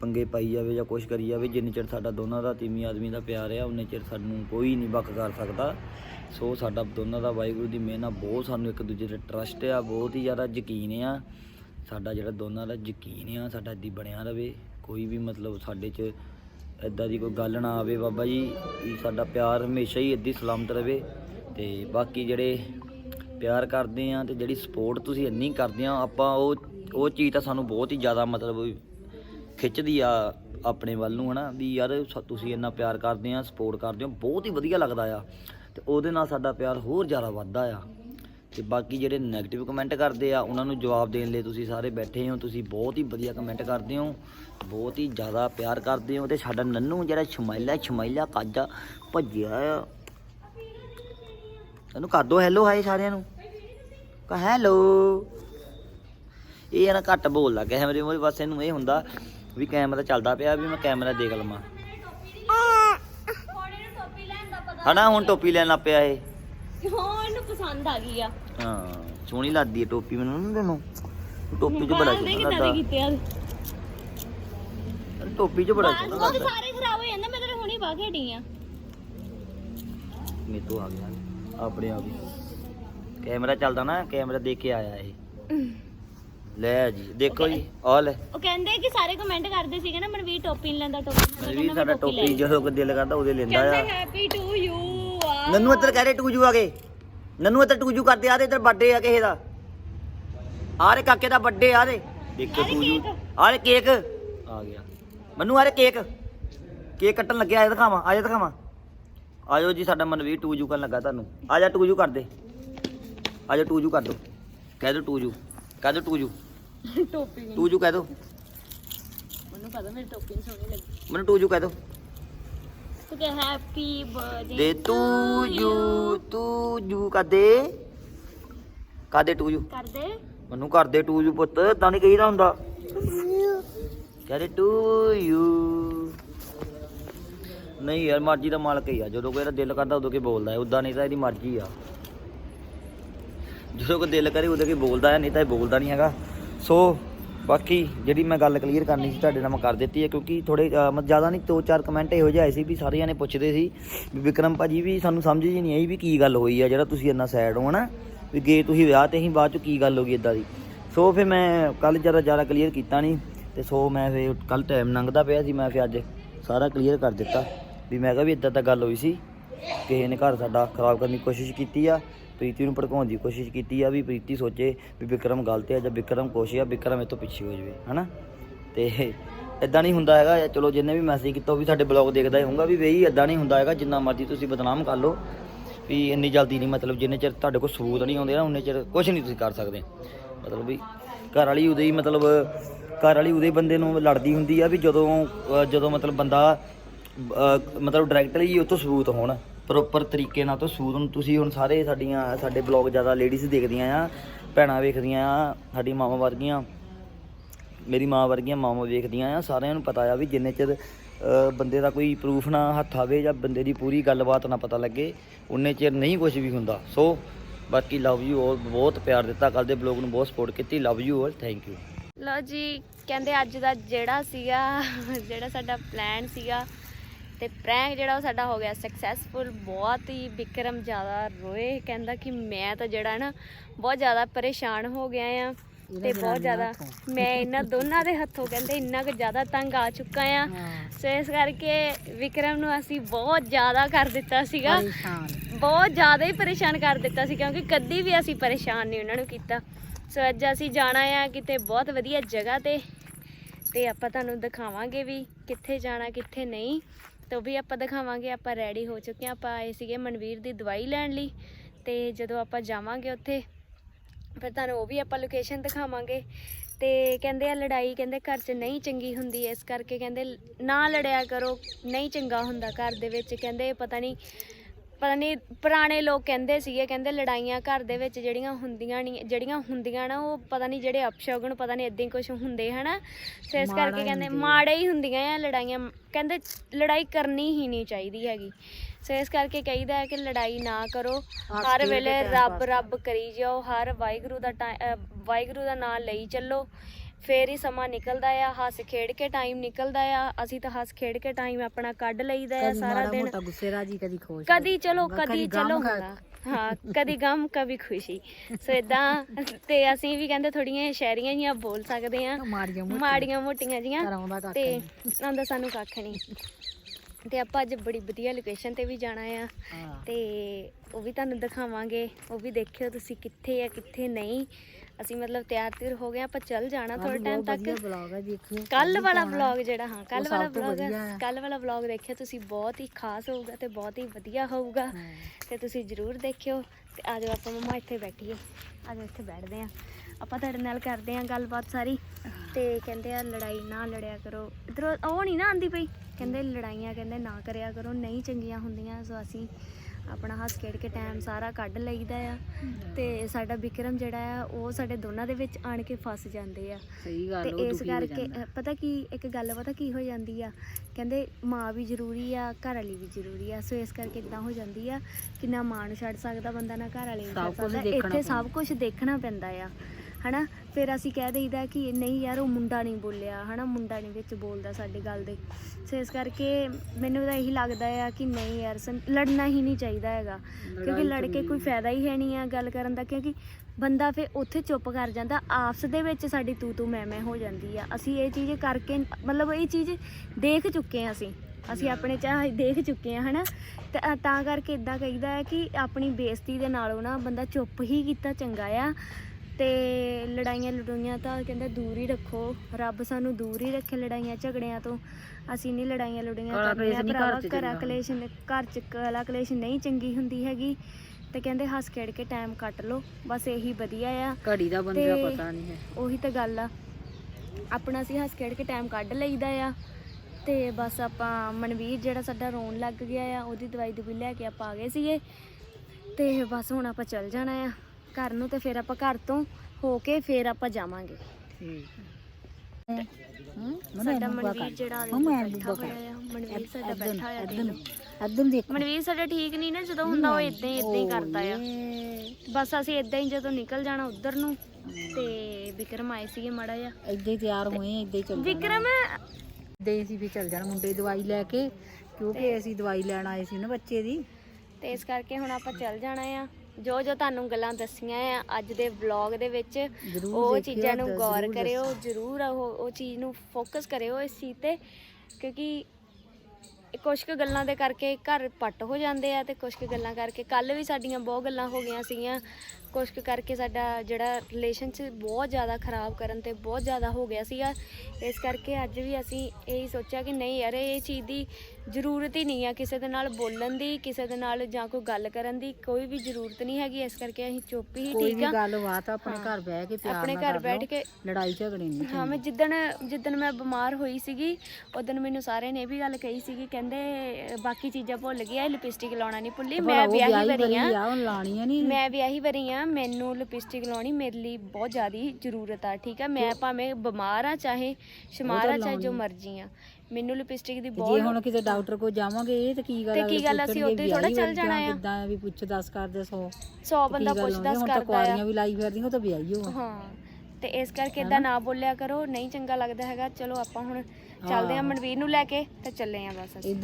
ਪੰਗੇ ਪਾਈ ਜਾਵੇ ਜਾਂ ਕੁਛ ਕਰੀ ਜਾਵੇ, ਜਿੰਨੇ ਚਿਰ ਸਾਡਾ ਦੋਨਾਂ ਦਾ ਤੀਵੀਂ ਆਦਮੀ ਦਾ ਪਿਆਰ ਆ, ਉਨੇ ਚਿਰ ਸਾਨੂੰ ਕੋਈ ਨਹੀਂ ਬੱਕ ਕਰ ਸਕਦਾ। ਸੋ ਸਾਡਾ ਦੋਨਾਂ ਦਾ ਵਾਹਿਗੁਰੂ ਦੀ ਮਿਹਰ ਨਾਲ ਬਹੁਤ ਸਾਨੂੰ ਇੱਕ ਦੂਜੇ ਤੇ ਟਰਸਟ ਆ, ਬਹੁਤ ਹੀ ਜ਼ਿਆਦਾ ਯਕੀਨ ਆ। ਸਾਡਾ ਜਿਹੜਾ ਦੋਨਾਂ ਦਾ ਯਕੀਨ ਆ, ਸਾਡਾ ਇੱਦੀ ਬਣਿਆ ਰਵੇ। ਕੋਈ ਵੀ ਮਤਲਬ ਸਾਡੇ 'ਚ ਇਦਾਂ ਦੀ ਕੋਈ ਗੱਲ ਨਾ ਆਵੇ ਬਾਬਾ ਜੀ ਸਾਡਾ ਪਿਆਰ ਹਮੇਸ਼ਾ ਹੀ ਇੱਦੀ ਸਲਾਮਤ ਰਵੇ। ਤੇ ਬਾਕੀ ਜਿਹੜੇ ਪਿਆਰ ਕਰਦੇ ਆ ਤੇ ਜਿਹੜੀ ਸਪੋਰਟ ਤੁਸੀਂ ਇੰਨੀ ਕਰਦੇ ਆ ਆਪਾਂ ਉਹ ਉਹ ਚੀਜ਼ ਤਾਂ ਸਾਨੂੰ ਬਹੁਤ ਹੀ ਜ਼ਿਆਦਾ ਮਤਲਬ ਖਿੱਚਦੀ ਆ ਆਪਣੇ ਵੱਲ ਨੂੰ, ਹਨਾ? ਵੀ ਯਾਰ ਸ- ਤੁਸੀਂ ਇੰਨਾ ਪਿਆਰ ਕਰਦੇ ਆ ਸਪੋਰਟ ਕਰਦੇ ਹੋ, ਬਹੁਤ ਹੀ ਵਧੀਆ ਲੱਗਦਾ ਆ। ਤੇ ਉਹਦੇ ਨਾਲ ਸਾਡਾ ਪਿਆਰ ਹੋਰ ਜ਼ਿਆਦਾ ਵੱਧਦਾ ਆ। ਤੇ ਬਾਕੀ ਜਿਹੜੇ 네ਗੇਟਿਵ ਕਮੈਂਟ ਕਰਦੇ ਆ, ਉਹਨਾਂ ਨੂੰ ਜਵਾਬ ਦੇਣ ਲਈ ਤੁਸੀਂ ਸਾਰੇ ਬੈਠੇ ਹੋ, ਤੁਸੀਂ ਬਹੁਤ ਹੀ ਵਧੀਆ ਕਮੈਂਟ ਕਰਦੇ ਹੋ, ਬਹੁਤ ਹੀ ਜ਼ਿਆਦਾ ਪਿਆਰ ਕਰਦੇ ਹੋ, ਤੇ ਸਾਡਾ ਨੰਨੂ ਜਿਹੜਾ ਛਮਾਈਲਾ ਛਮਾਈਲਾ ਕਾਜਾ ਭੱਜਿਆ ਆ। ਇਹਨੂੰ ਕਰ ਦੋ ਹੈਲੋ ਹਾਏ ਸਾਰਿਆਂ ਨੂੰ। ਕਹ ਹੈਲੋ ਇਹ ਨਾ ਘੱਟ ਬੋਲਦਾ ਕੈਮਰੇ ਮੋਰੇ ਬਸ ਇਹਨੂੰ ਇਹ ਹੁੰਦਾ ਵੀ ਕੈਮਰਾ ਚੱਲਦਾ ਪਿਆ ਵੀ ਮੈਂ ਕੈਮਰਾ ਦੇਖ ਲਵਾਂ। ਹਨਾ ਹੁਣ ਟੋਪੀ ਲੈਣ ਲੱਗ ਪਿਆ ਇਹ। ਹਾਂ ਇਹਨੂੰ ਪਸੰਦ ਆ ਗਈ ਆ। ਹਾਂ ਸੋਹਣੀ ਲੱਗਦੀ ਹੈ ਟੋਪੀ ਮੈਨੂੰ ਨਾ ਤੈਨੂੰ? ਟੋਪੀ 'ਚ ਬੜਾ ਸੋਹਣਾ ਲੱਗਦਾ। ਟੋਪੀ 'ਚ ਬੜਾ ਸੋਹਣਾ ਲੱਗਦਾ। ਸਾਰੇ ਖਰਾਬ ਹੋ ਜਾਂਦੇ ਮੈਂ ਤੇਰੇ ਹੁਣੀ ਕੇ ਹਟੀ ਆ। ਮੇਰੇ ਤੋਂ ਆ ਗਿਆ। ਆਪਣੇ ਆਪ ਹੀ। ਕੈਮਰਾ ਚੱਲਦਾ ਨਾ ਕੈਮਰਾ ਦੇਖ ਕੇ ਆਇਆ ਇਹ। ਲੈ ਜੀ ਦੇਖੋ ਜੀ ਆ ਲੈ। ਉਹ ਕਹਿੰਦੇ ਕਿ ਸਾਰੇ ਕਮੈਂਟ ਕਰਦੇ ਸੀਗੇ ਨਾ ਮਨਵੀਰ ਟੋਪੀ ਨਹੀਂ ਲੈਂਦਾ ਟੋਪੀ ਲੈਂਦਾ, ਕਹਿੰਦਾ ਸਾਡਾ ਮੈਂ ਟੋਪੀ ਜਦੋਂ ਕੋ ਦਿਲ ਕਰਦਾ ਉਹਦੇ ਲੈਂਦਾ ਆ। ਕਹਿੰਦੇ ਹੈਪੀ ਟੂ ਯੂ ਨੰਨੂ ਇੱਧਰ ਕਹਿ ਰਹੇ ਟੂਜੂ ਆ ਗਏ ਨੰਨੂ ਇੱਧਰ ਟੂਜੂ ਕਰਦੇ ਆ ਤੇ ਇੱਧਰ ਬਰਥਡੇ ਆ ਕਿਸੇ ਦਾ। ਆਰੇ ਕਾਕੇ ਦਾ ਬਰਥਡੇ ਆ ਦੇ। ਦੇਖੋ ਟੂਜੂ ਆਰੇ ਕੇਕ ਆ ਗਿਆ। ਮੰਨੂ ਆਰੇ ਕੇਕ ਕੇਕ ਕੱਟਣ ਲੱਗਿਆ ਆ ਦਿਖਾਵਾਂ ਆ ਜਾ ਦਿਖਾਵਾਂ। ਆਜੋ ਜੀ ਸਾਡਾ ਮਨਵੀਰ ਟੂਜੂ ਕਰਨ ਲੱਗਾ ਤੁਹਾਨੂੰ। ਆ ਜਾ ਟੂਜੂ ਕਰ ਦੇ। ਆ ਜਾ ਟੂਜੂ ਕਰ ਦੋ। ਕਹਿ ਦੋ ਟੂਜੂ। ਕਹਿ ਦੋ ਟੂਜੂ। ਟੋਪੀ ਨੀ। ਟੂਜੂ ਕਹਿ ਦੋ। ਮੈਨੂੰ ਪਤਾ ਮੇਰੀ ਟੋਪੀ ਨੀ ਸੋਹਣੀ ਲੱਗੀ। ਮੈਨੂੰ ਟੂਜੂ ਕਹਿ ਦੋ। ਤੂੰ ਕਹੇ ਹੈਪੀ ਬਰਥਡੇ ਦੇ ਟੂਜੂ ਟੂਜੂ ਕਰ ਦੇ। ਕਰ ਦੇ ਟੂਜੂ। ਕਰ ਦੇ। ਮੈਨੂੰ ਘਰ ਦੇ ਟੂ ਯੂ ਪੁੱਤ ਤਾਂ ਨਹੀਂ ਕਹੀਦਾ ਹੁੰਦਾ। ਕਹਿੰਦੇ ਟੂ ਯੂ ਨਹੀਂ ਯਾਰ, ਮਰਜ਼ੀ ਦਾ ਮਾਲਕ ਹੀ ਆ। ਜਦੋਂ ਕੋਈ ਇਹਦਾ ਦਿਲ ਕਰਦਾ, ਉਦੋਂ ਕੀ ਬੋਲਦਾ ਹੈ? ਉਦਾਂ ਨਹੀਂ ਤਾਂ ਇਹਦੀ ਮਰਜ਼ੀ ਆ। ਜਦੋਂ ਕੋਈ ਦਿਲ ਕਰੇ, ਉਦੋਂ ਕੀ ਬੋਲਦਾ ਹੈ? ਨਹੀਂ ਤਾਂ ਇਹ ਬੋਲਦਾ ਨਹੀਂ ਹੈਗਾ। ਸੋ, ਬਾਕੀ ਜਿਹੜੀ ਮੈਂ ਗੱਲ ਕਲੀਅਰ ਕਰਨੀ ਸੀ, ਤੁਹਾਡੇ ਨਾਲ ਮੈਂ ਕਰ ਦਿੱਤੀ ਹੈ, ਕਿਉਂਕਿ ਥੋੜੇ ਜ਼ਿਆਦਾ ਨਹੀਂ ਦੋ ਚਾਰ ਕਮੈਂਟ ਇਹੋ ਜਿਹੇ ਆਏ ਸੀ ਵੀ ਸਾਰਿਆਂ ਨੇ ਪੁੱਛਦੇ ਸੀ। ਵੀ ਵਿਕਰਮ ਭਾਜੀ ਵੀ ਸਾਨੂੰ ਸਮਝ ਹੀ ਨਹੀਂ ਆਈ ਵੀ ਕੀ ਗੱਲ ਹੋਈ ਆ, ਜਿਹੜਾ ਤੁਸੀਂ ਇੰਨਾ ਸੈਡ ਹੋ ਨਾ ਵੀ ਗਏ ਤੁਸੀਂ ਵਿਆਹ ਤੇ ਹੀ ਬਾਅਦ ਚ ਕੀ ਗੱਲ ਹੋ ਗਈ ਇਦਾਂ ਦੀ। ਸੋ, ਫਿਰ ਮੈਂ ਕੱਲ ਜ਼ਿਆਦਾ ਜ਼ਿਆਦਾ ਕਲੀਅਰ ਕੀਤਾ ਨਹੀਂ, ਤੇ ਸੋ ਮੈਂ ਫਿਰ ਕੱਲ ਟਾਈਮ ਲੰਘਦਾ ਪਿਆ ਸੀ, ਮੈਂ ਫਿਰ ਅੱਜ ਸਾਰਾ ਕਲੀਅਰ ਕਰ ਦਿੱਤਾ। ਵੀ ਮੈਂ ਕਿਹਾ ਵੀ ਇਦਾਂ ਤਾਂ ਗੱਲ ਹੋਈ ਸੀ। ਕਿਸੇ ਨੇ ਘਰ ਸਾਡਾ ਖਰਾਬ ਕਰਨ ਦੀ ਕੋਸ਼ਿਸ਼ ਕੀਤੀ ਆ। ਪ੍ਰੀਤੀ ਨੂੰ ਭੜਕਾਉਣ ਦੀ ਕੋਸ਼ਿਸ਼ ਕੀਤੀ ਆ ਵੀ ਪ੍ਰੀਤੀ ਸੋਚੇ ਵੀ ਵਿਕਰਮ ਗਲਤ ਆ ਜਾਂ ਵਿਕਰਮ ਖੁਸ਼ ਆ, ਵਿਕਰਮ ਇਹ ਤੋਂ ਪਿੱਛੇ ਹੋ ਜਾਵੇ, ਹਨਾ? ਤੇ ਇਦਾਂ ਨਹੀਂ ਹੁੰਦਾ ਹੈਗਾ, ਚਲੋ ਜਿੰਨੇ ਵੀ ਮੈਸੇਜ ਕੀਤਾ ਉਹ ਵੀ ਸਾਡੇ ਬਲੌਗ ਦੇਖਦਾ ਹੀ ਹੋਊਗਾ ਵੀ ਬਈ ਇਦਾਂ ਨਹੀਂ ਹੁੰਦਾ ਹੈਗਾ, ਜਿੰਨਾ ਮਰਜ਼ੀ ਤੁਸੀਂ ਬਦਨਾਮ ਕਰ ਲਓ। ਵੀ ਇੰਨੀ ਜਲਦੀ ਨਹੀਂ, ਮਤਲਬ ਜਿੰਨੇ ਚਿਰ ਤੁਹਾਡੇ ਕੋਲ ਸਬੂਤ ਨਹੀਂ ਆਉਂਦੇ ਨਾ, ਉਨੇ ਚਿਰ ਕੁਝ ਨਹੀਂ ਤੁਸੀਂ ਕਰ ਸਕਦੇ। ਮਤਲਬ ਵੀ ਘਰ ਵਾਲੀ ਉਹਦੇ ਹੀ ਮਤਲਬ, ਘਰ ਵਾਲੀ ਉਹਦੇ ਬੰਦੇ ਨੂੰ ਲੜਦੀ ਹੁੰਦੀ ਆ ਵੀ ਜਦੋਂ ਜਦੋਂ ਮਤਲਬ ਬੰਦਾ ਮਤਲਬ ਡਾਇਰੈਕਟਲੀ ਉਹ ਤੋਂ ਸਬੂਤ ਹੋਣ। ਪ੍ਰੋਪਰ ਤਰੀਕੇ ਨਾਲ ਤੋਂ ਸਬੂਤ ਹੁਣ। ਤੁਸੀਂ ਹੁਣ ਸਾਰੇ ਸਾਡੀਆਂ, ਸਾਡੇ ਬਲੌਗ ਜ਼ਿਆਦਾ ਲੇਡੀਜ਼ ਦੇਖਦੀਆਂ ਆ, ਭੈਣਾਂ ਵੇਖਦੀਆਂ ਆ, ਸਾਡੀ ਮਾਵਾਂ ਵਰਗੀਆਂ, ਮੇਰੀ ਮਾਂ ਵਰਗੀਆਂ ਮਾਵਾਂ ਵੇਖਦੀਆਂ ਆ, ਸਾਰਿਆਂ ਨੂੰ ਪਤਾ ਆ ਵੀ ਜਿੰਨੇ ਚਿਰ ਬੰਦੇ ਦਾ ਕੋਈ ਪ੍ਰੂਫ ਨਾ ਹੱਥ ਆਵੇ ਜਾਂ ਬੰਦੇ ਦੀ ਪੂਰੀ ਗੱਲਬਾਤ ਨਾ ਪਤਾ ਲੱਗੇ, ਉਨੇ ਚਿਰ ਨਹੀਂ ਕੁਝ ਵੀ ਹੁੰਦਾ। ਸੋ ਬਾਕੀ ਲਵ ਯੂ ਆਲ ਬਹੁਤ ਪਿਆਰ ਦਿੱਤਾ ਕੱਲ ਦੇ ਬਲੌਗ ਨੂੰ, ਬਹੁਤ ਸਪੋਰਟ ਕੀਤੀ। Love you all thank you ਲਓ ਜੀ, ਕਹਿੰਦੇ ਅੱਜ ਦਾ ਜਿਹੜਾ ਸੀਗਾ, ਜਿਹੜਾ ਸਾਡਾ ਪਲਾਨ ਸੀਗਾ ਤੇ ਪ੍ਰੈਂਕ ਜਿਹੜਾ ਉਹ ਸਾਡਾ ਹੋ ਗਿਆ ਸਕਸੈਸਫੁਲ ਬਹੁਤ ਹੀ ਵਿਕਰਮ ਜ਼ਿਆਦਾ ਰੋਏ। ਕਹਿੰਦਾ ਕਿ ਮੈਂ ਤਾਂ ਜਿਹੜਾ ਨਾ ਬਹੁਤ ਜ਼ਿਆਦਾ ਪਰੇਸ਼ਾਨ ਹੋ ਗਿਆ ਆ ਤੇ ਬਹੁਤ ਜ਼ਿਆਦਾ ਮੈਂ ਇਹਨਾਂ ਦੋਨਾਂ ਦੇ ਹੱਥੋਂ ਕਹਿੰਦੇ ਇੰਨਾ ਕੁ ਜ਼ਿਆਦਾ ਤੰਗ ਆ ਚੁੱਕਾ ਆ। ਸੋ ਇਸ ਕਰਕੇ ਵਿਕਰਮ ਨੂੰ ਅਸੀਂ ਬਹੁਤ ਜ਼ਿਆਦਾ ਕਰ ਦਿੱਤਾ ਸੀਗਾ। ਬਹੁਤ ਜ਼ਿਆਦਾ ਹੀ ਪਰੇਸ਼ਾਨ ਕਰ ਦਿੱਤਾ ਸੀ ਕਿਉਂਕਿ ਕਦੀ ਵੀ ਅਸੀਂ ਪਰੇਸ਼ਾਨ ਨਹੀਂ ਉਹਨਾਂ ਨੂੰ ਕੀਤਾ। ਸੋ ਅੱਜ ਅਸੀਂ ਜਾਣਾ ਆ ਕਿਤੇ ਬਹੁਤ ਵਧੀਆ ਜਗ੍ਹਾ ਤੇ ਤੇ ਆਪਾਂ ਤੁਹਾਨੂੰ ਦਿਖਾਵਾਂਗੇ ਵੀ ਕਿੱਥੇ ਜਾਣਾ ਕਿੱਥੇ ਨਹੀਂ। ਤੇ ਉਹ ਵੀ ਆਪਾਂ ਦਿਖਾਵਾਂਗੇ, ਆਪਾਂ ਰੈਡੀ ਹੋ ਚੁੱਕੇ ਹਾਂ। ਆਪਾਂ ਆਏ ਸੀਗੇ ਮਨਵੀਰ ਦੀ ਦਵਾਈ ਲੈਣ ਲਈ ਤੇ ਜਦੋਂ ਆਪਾਂ ਜਾਵਾਂਗੇ ਉੱਥੇ, ਫਿਰ ਤੁਹਾਨੂੰ ਉਹ ਵੀ ਆਪਾਂ ਲੋਕੇਸ਼ਨ ਦਿਖਾਵਾਂਗੇ। ਤੇ ਕਹਿੰਦੇ ਆ, ਲੜਾਈ ਕਹਿੰਦੇ ਘਰ 'ਚ ਨਹੀਂ ਚੰਗੀ ਹੁੰਦੀ, ਇਸ ਕਰਕੇ ਕਹਿੰਦੇ ਨਾ ਲੜਿਆ ਕਰੋ, ਨਹੀਂ ਚੰਗਾ ਹੁੰਦਾ ਘਰ ਦੇ ਵਿੱਚ। ਕਹਿੰਦੇ ਪਤਾ ਨਹੀਂ ਪਤਾ ਨਹੀਂ ਪੁਰਾਣੇ ਲੋਕ ਕਹਿੰਦੇ ਸੀਗੇ ਕਹਿੰਦੇ ਲੜਾਈਆਂ ਘਰ ਦੇ ਵਿੱਚ ਜਿਹੜੀਆਂ ਹੁੰਦੀਆਂ ਨਹੀਂ ਜਿਹੜੀਆਂ ਹੁੰਦੀਆਂ ਨਾ ਉਹ ਪਤਾ ਨਹੀਂ ਜਿਹੜੇ ਅਪਸ਼ਗਨ ਪਤਾ ਨਹੀਂ ਇਦਾਂ ਹੀ ਕੁਝ ਹੁੰਦੇ ਹਨਾ? ਸੋ ਇਸ ਕਰਕੇ ਕਹਿੰਦੇ ਮਾੜੇ ਹੀ ਹੁੰਦੀਆਂ ਆ ਲੜਾਈਆਂ। ਕਹਿੰਦੇ ਲੜਾਈ ਕਰਨੀ ਹੀ ਨਹੀਂ ਚਾਹੀਦੀ ਹੈਗੀ। ਸੋ ਇਸ ਕਰਕੇ ਕਹੀਦਾ ਹੈ ਕਿ ਲੜਾਈ ਨਾ ਕਰੋ। ਹਰ ਵੇਲੇ ਰੱਬ ਰੱਬ ਕਰੀ। ਜਾਓ। ਹਰ ਵਾਹਿਗੁਰੂ ਦਾ ਵਾਹਿਗੁਰੂ ਦਾ ਨਾਮ ਲਈ ਚੱਲੋ। ਫੇਰ ਹੀ ਸਮਾਂ ਨਿਕਲਦਾ ਆ ਹੱਸ ਖੇਡ ਕੇ ਟਾਈਮ ਨਿਕਲਦਾ ਆ। ਅਸੀਂ ਤਾਂ ਹੱਸ ਖੇਡ ਕੇ ਟਾਈਮ ਆਪਣਾ ਕੱਢ ਲਈਦਾ ਆ ਸਾਰਾ ਦਿਨ। ਗੁੱਸੇ ਰਾਜੀ ਕਦੀ ਖੁਸ਼ ਕਦੀ ਚਲੋ ਕਦੀ ਚਲੋ ਹੁੰਦਾ। ਹਾਂ ਕਦੀ ਗਮ ਕਦੀ ਖੁਸ਼ੀ। ਸੋ ਇਦਾਂ ਤੇ ਅਸੀਂ ਵੀ ਕਹਿੰਦੇ ਥੋੜੀਆਂ ਸ਼ਾਇਰੀਆਂ ਜੀਆਂ ਬੋਲ ਸਕਦੇ ਆ ਮਾੜੀਆਂ ਮੋਟੀਆਂ। ਜੀਆਂ ਤੇ ਆਉਂਦਾ ਸਾਨੂੰ ਕੱਖ ਨਹੀਂ। ਤੇ ਆਪਾਂ ਅੱਜ ਬੜੀ ਵਧੀਆ ਲੋਕੇਸ਼ਨ ਤੇ ਵੀ ਜਾਣਾ ਆ। ਤੇ ਉਹ ਵੀ ਤੁਹਾਨੂੰ ਦਿਖਾਵਾਂਗੇ। ਉਹ ਵੀ ਦੇਖਿਓ ਤੁਸੀਂ ਕਿੱਥੇ ਆ ਕਿੱਥੇ ਨਹੀਂ। ਅਸੀਂ ਮਤਲਬ ਤਿਆਰ ਤਿਰ ਹੋ ਗਏ ਆਪਾਂ ਚੱਲ ਜਾਣਾ ਥੋੜਾ ਟਾਈਮ ਤੱਕ। ਕੱਲ ਵਾਲਾ ਵਲੌਗ ਜਿਹੜਾ ਹਾਂ ਕੱਲ ਵਾਲਾ ਵਲੌਗ। ਕੱਲ ਵਾਲਾ ਵਲੌਗ ਦੇਖਿਓ ਤੁਸੀਂ ਬਹੁਤ ਹੀ ਖਾਸ ਹੋਊਗਾ ਤੇ ਬਹੁਤ ਹੀ ਵਧੀਆ ਹੋਊਗਾ। ਤੇ ਤੁਸੀਂ ਜਰੂਰ ਦੇਖਿਓ। ਤੇ ਆ ਜਾਓ ਆਪਾਂ ਮਮਾ ਇੱਥੇ ਬੈਠੀਏ। ਆ ਜਾਓ ਇੱਥੇ ਬੈਠਦੇ ਆ ਆਪਾਂ ਤੁਹਾਡੇ ਨਾਲ ਕਰਦੇ ਆ ਗੱਲਬਾਤ ਸਾਰੀ। ਤੇ ਕਹਿੰਦੇ ਆ ਲੜਾਈ ਨਾ ਲੜਿਆ ਕਰੋ। ਇਧਰੋਂ ਉਹ ਨਹੀਂ ਨਾ ਆਂਦੀ ਪਈ? ਕਹਿੰਦੇ ਲੜਾਈਆਂ ਕਹਿੰਦੇ ਨਾ ਕਰਿਆ ਕਰੋ ਨਹੀਂ ਚੰਗੀਆਂ ਹੁੰਦੀਆਂ ਸੋ ਅਸੀਂ ਆਪਣਾ ਹੱਸ ਖੇਡ ਕੇ ਟਾਈਮ ਸਾਰਾ ਕੱਢ ਲਈਦਾ ਆ। ਤੇ ਸਾਡਾ ਵਿਕਰਮ ਜਿਹੜਾ ਆ ਉਹ ਸਾਡੇ ਦੋਨਾਂ ਦੇ ਵਿੱਚ ਆਣ ਕੇ ਫਸ ਜਾਂਦੇ ਆ। ਸਹੀ ਤੇ ਇਸ ਕਰਕੇ ਪਤਾ ਕੀ ਇੱਕ ਗੱਲ ਪਤਾ ਕੀ ਹੋ ਜਾਂਦੀ ਆ? ਕਹਿੰਦੇ ਮਾਂ ਵੀ ਜ਼ਰੂਰੀ ਆ ਘਰ ਵਾਲੀ ਵੀ ਜ਼ਰੂਰੀ ਆ। ਸੋ ਇਸ ਕਰਕੇ ਇਦਾਂ ਹੋ ਜਾਂਦੀ ਆ ਕਿ ਨਾ ਮਾਂ ਨੂੰ ਛੱਡ ਸਕਦਾ ਬੰਦਾ ਨਾ ਘਰ ਵਾਲੀ ਨੂੰ ਛੱਡ ਸਕਦਾ। ਇੱਥੇ ਸਭ ਕੁਝ ਦੇਖਣਾ ਪੈਂਦਾ ਆ। ਹਨਾ? ਫਿਰ ਅਸੀਂ ਕਹਿ ਦਈਦਾ ਕਿ ਨਹੀਂ ਯਾਰ ਉਹ ਮੁੰਡਾ ਨਹੀਂ ਬੋਲਿਆ ਹਨਾ? ਮੁੰਡਾ ਨਹੀਂ ਵਿੱਚ ਬੋਲਦਾ ਸਾਡੀ ਗੱਲ ਦੇ। ਸੋ ਇਸ ਕਰਕੇ ਮੈਨੂੰ ਤਾਂ ਇਹੀ ਲੱਗਦਾ ਆ ਕਿ ਨਹੀਂ ਯਾਰ ਲੜਨਾ ਹੀ ਨਹੀਂ ਚਾਹੀਦਾ ਹੈਗਾ। ਕਿਉਂਕਿ ਲੜ ਕੇ ਕੋਈ ਫਾਇਦਾ ਹੀ ਹੈ ਨਹੀਂ ਆ ਗੱਲ ਕਰਨ ਦਾ ਕਿਉਂਕਿ ਬੰਦਾ ਫਿਰ ਉੱਥੇ ਚੁੱਪ ਕਰ ਜਾਂਦਾ ਆਪਸ ਦੇ ਵਿੱਚ ਸਾਡੀ ਤੂ ਤੂ ਮੈਂ ਮੈਂ ਹੋ ਜਾਂਦੀ ਆ। ਅਸੀਂ ਇਹ ਚੀਜ਼ ਕਰਕੇ ਮਤਲਬ ਇਹ ਚੀਜ਼ ਦੇਖ ਚੁੱਕੇ ਆ ਅਸੀਂ। ਅਸੀਂ ਆਪਣੇ ਚਾਹ ਦੇਖ ਚੁੱਕੇ ਆ ਹਨਾ? ਤਾਂ ਕਰਕੇ ਇਦਾਂ ਕਹੀਦਾ ਹੈ ਕਿ ਆਪਣੀ ਬੇਇੱਜ਼ਤੀ ਦੇ ਨਾਲੋਂ ਨਾ ਬੰਦਾ ਚੁੱਪ ਹੀ ਕੀਤਾ ਚੰਗਾ ਆ। ਤੇ ਲੜਾਈਆਂ ਲੜੂਈਆਂ ਤਾਂ ਕਹਿੰਦਾ ਦੂਰ ਹੀ ਰੱਖੋ। ਰੱਬ ਸਾਨੂੰ ਦੂਰ ਹੀ ਰੱਖੇ ਲੜਾਈਆਂ ਝਗੜਿਆਂ ਤੋਂ। ਅਸੀਂ ਨਹੀਂ ਲੜਾਈਆਂ ਲੜੂਈਆਂ ਕਰਨੀਆਂ। ਭਰਾਵਾ ਘਰਾਂ ਕਲੇਸ਼ ਘਰ ਚ ਕਲਾ ਕਲੇਸ਼ ਨਹੀਂ ਚੰਗੀ ਹੁੰਦੀ ਹੈਗੀ। ਤੇ ਕਹਿੰਦੇ ਹੱਸ ਖੇਡ ਕੇ ਟਾਈਮ ਕੱਟ ਲਓ। ਬਸ ਇਹੀ ਵਧੀਆ ਆ। ਘੜੀ ਦਾ ਬੰਦੇ ਦਾ ਪਤਾ ਨਹੀਂ ਹੈ। ਉਹੀ ਤਾਂ ਗੱਲ ਆ। ਆਪਣਾ ਅਸੀਂ ਹੱਸ ਖੇਡ ਕੇ ਟਾਈਮ ਕੱਢ ਲਈਦਾ ਆ। ਤੇ ਬਸ ਆਪਾਂ ਮਨਵੀਰ ਜਿਹੜਾ ਸਾਡਾ ਰੋਣ ਲੱਗ ਗਿਆ ਆ ਉਹਦੀ ਦਵਾਈ ਦਵਾਈ ਲੈ ਕੇ ਆਪਾਂ ਆ ਗਏ ਸੀਗੇ। ਤੇ ਬਸ ਹੁਣ ਆਪਾਂ ਚੱਲ ਜਾਣਾ ਆ। ਘਰ ਨੂੰ ਤੇ ਫਿਰ ਆਪਾਂ ਘਰ ਤੋਂ ਹੋ ਕੇ ਫਿਰ ਆਪਾਂ ਜਾਵਾਂਗੇ। ਸਾਡਾ ਮਨਵੀਰ ਜਿਹੜਾ ਉਹਦੇ ਕੋਲ ਬੈਠਾ ਹੋਇਆ ਆ। ਮਨਵੀਰ ਸਾਡਾ ਬੈਠਾ ਹੋਇਆ ਦੇਖ। ਲਓ। ਅਦਨ ਦੇਖ। ਮਨਵੀਰ ਸਾਡਾ ਠੀਕ ਨਹੀਂ ਨਾ ਜਦੋਂ ਹੁੰਦਾ ਉਹ ਇਦਾਂ ਹੀ ਇਦਾਂ ਹੀ ਕਰਦਾ ਆ। ਬਸ ਅਸੀਂ ਇਦਾਂ ਹੀ ਜਦੋਂ ਨਿਕਲ ਜਾਣਾ ਉਧਰ ਨੂੰ ਤੇ ਵਿਕਰਮ ਆਏ ਸੀਗੇ ਮਾੜਾ ਜਿਹਾ। ਇੱਦਾਂ ਹੀ ਤਿਆਰ ਹੋਏ ਇੱਦਾਂ ਹੀ ਚੱਲ ਵਿਕਰਮ! ਦੇ ਅਸੀਂ ਵੀ ਚੱਲ ਜਾਣਾ ਮੁੰਡੇ ਦਵਾਈ ਲੈ ਕੇ ਕਿਉਂਕਿ ਅਸੀਂ ਦਵਾਈ ਲੈਣ ਆਏ ਸੀ ਨਾ ਬੱਚੇ ਦੀ। ਤੇ ਇਸ ਕਰਕੇ ਹੁਣ ਆਪਾਂ ਚੱਲ ਜਾਣਾ ਆ। ਜੋ ਜੋ ਤੁਹਾਨੂੰ ਗੱਲਾਂ ਦੱਸੀਆਂ ਆ ਅੱਜ ਦੇ ਵਲੌਗ ਦੇ ਵਿੱਚ ਉਹ ਚੀਜ਼ਾਂ ਨੂੰ ਗੌਰ ਕਰਿਓ ਜ਼ਰੂਰ ਉਹ ਉਹ ਚੀਜ਼ ਨੂੰ ਫੋਕਸ ਕਰਿਓ ਇਸ ਚੀਜ਼ ਤੇ ਕਿਉਂਕਿ ਕੁਝ ਕੁ ਗੱਲਾਂ ਦੇ ਕਰਕੇ ਘਰ ਪੱਟ ਹੋ ਜਾਂਦੇ ਆ ਤੇ ਕੁਝ ਕੁ ਗੱਲਾਂ ਕਰਕੇ ਕੱਲ ਵੀ ਸਾਡੀਆਂ ਬਹੁਤ ਗੱਲਾਂ ਹੋ ਗਈਆਂ ਸੀਗੀਆਂ। ਕੁਝ ਕੁ ਕਰਕੇ ਸਾਡਾ ਜਿਹੜਾ ਰਿਲੇਸ਼ਨ ਚ ਬਹੁਤ ਜ਼ਿਆਦਾ ਖਰਾਬ ਕਰਨ ਤੇ ਬਹੁਤ ਜ਼ਿਆਦਾ ਹੋ ਗਿਆ ਸੀਗਾ। ਇਸ ਕਰਕੇ ਅੱਜ ਵੀ ਅਸੀਂ ਇਹੀ ਸੋਚਿਆ ਕਿ ਨਹੀਂ ਯਾਰ ਇਹ ਚੀਜ਼ ਦੀ ਜ਼ਰੂਰਤ ਹੀ ਨਹੀਂ ਆ ਕਿਸੇ ਦੇ ਨਾਲ ਬੋਲਣ ਦੀ ਕਿਸੇ ਦੇ ਨਾਲ ਜਾਂ ਕੋਈ ਗੱਲ ਕਰਨ ਦੀ ਕੋਈ ਵੀ ਜ਼ਰੂਰਤ ਨਹੀਂ ਹੈਗੀ ਇਸ ਕਰਕੇ ਅਸੀਂ ਚੁੱਪ ਹੀ ਕੋਈ ਠੀਕ ਵੀ ਆ। ਗੱਲ ਬਾਤ ਆਪਣੇ ਘਰ ਬਹਿ ਕੇ ਪਿਆਰ ਆਪਣੇ ਨਾਲ ਘਰ ਕਰ ਬੈਠ ਲਓ। ਕੇ ਲੜਾਈ ਝਗੜੇ ਨਹੀਂ ਹਾਂ ਮੈਂ ਜਿੱਦਣ ਜਿੱਦਣ ਮੈਂ ਬਿਮਾਰ ਹੋਈ ਸੀਗੀ ਉਦੋਂ ਮੈਨੂੰ ਸਾਰਿਆਂ ਨੇ ਇਹ ਵੀ ਗੱਲ ਕਹੀ ਸੀਗੀ ਕਹਿੰਦੇ ਅਹ, ਬਾਕੀ ਚੀਜ਼ਾਂ ਭੁੱਲ ਗਿਆ ਲਿਪਸਟਿਕ ਲਾਉਣਾ ਨਹੀਂ ਭੁੱਲੀ ਮੈਂ ਵਿਆਹੀ ਵਰੀ ਆ। ਆ ਉਹ ਲਾਣੀਆਂ ਨਹੀਂ ਮੈਂ ਵਿਆਹੀ ਵਰੀ ਆ ਮੈਨੂੰ ਲਿਪਸਟਿਕ ਲਾਉਣੀ ਮੇਰੇ ਲਈ ਬਹੁਤ ਜ਼ਿਆਦੀ ਜ਼ਰੂਰਤ ਆ ਠੀਕ ਆ? ਮੈਂ ਭਾਵੇਂ ਬਿਮਾਰ ਆ ਚਾਹੇ ਸ਼ਮਾਰ ਆ ਚਾਹੇ ਜੋ ਮਰਜ਼ੀ ਆ। ਮੈਨੂੰ ਲਿਪਸਟਿਕ ਦੀ ਜੇ ਬਹੁਤ ਹੁਣ ਕਿਤੇ ਡਾਕਟਰ ਕੋਲ ਜਾਵਾਂਗੇ ਇਹ ਤੇ ਕੀ ਗੱਲ ਤੇ ਕੀ ਗੱਲ ਅਸੀਂ ਉੱਥੇ ਵਿਆਹੀ ਚੱਲ ਜਾਣਾ ਆ। ਕਿੱਦਾਂ ਵੀ ਪੁੱਛ ਦੱਸ ਕਰਦੇ ਸੋ। ਸੌ ਬੰਦਾ ਪੁੱਛ ਦੱਸ ਹੁਣ ਤਾਂ ਕਰਦਾ ਕੁਆਰੀਆਂ ਆ ਵੀ ਲਾਈ ਫਿਰਦੀਆਂ ਉਹ ਤਾਂ ਵਿਆਹੀ ਹੋ ਹਾਂ ਤੇ ਇਸ ਕਰਕੇ ਇਦਾਂ ਨਾ ਬੋਲਿਆ ਕਰੋ ਨਹੀਂ ਚੰਗਾ ਲੱਗਦਾ ਹੈਗਾ। ਚਲੋ ਆਪਾਂ ਹੁਣ ਚੱਲਦੇ ਆ ਮਨਵੀਰ ਨੂੰ ਲੈ ਕੇ ਤੇ ਚੱਲੇ ਆ ਬਸ ਅਸੀਂ। ਇਦਾਂ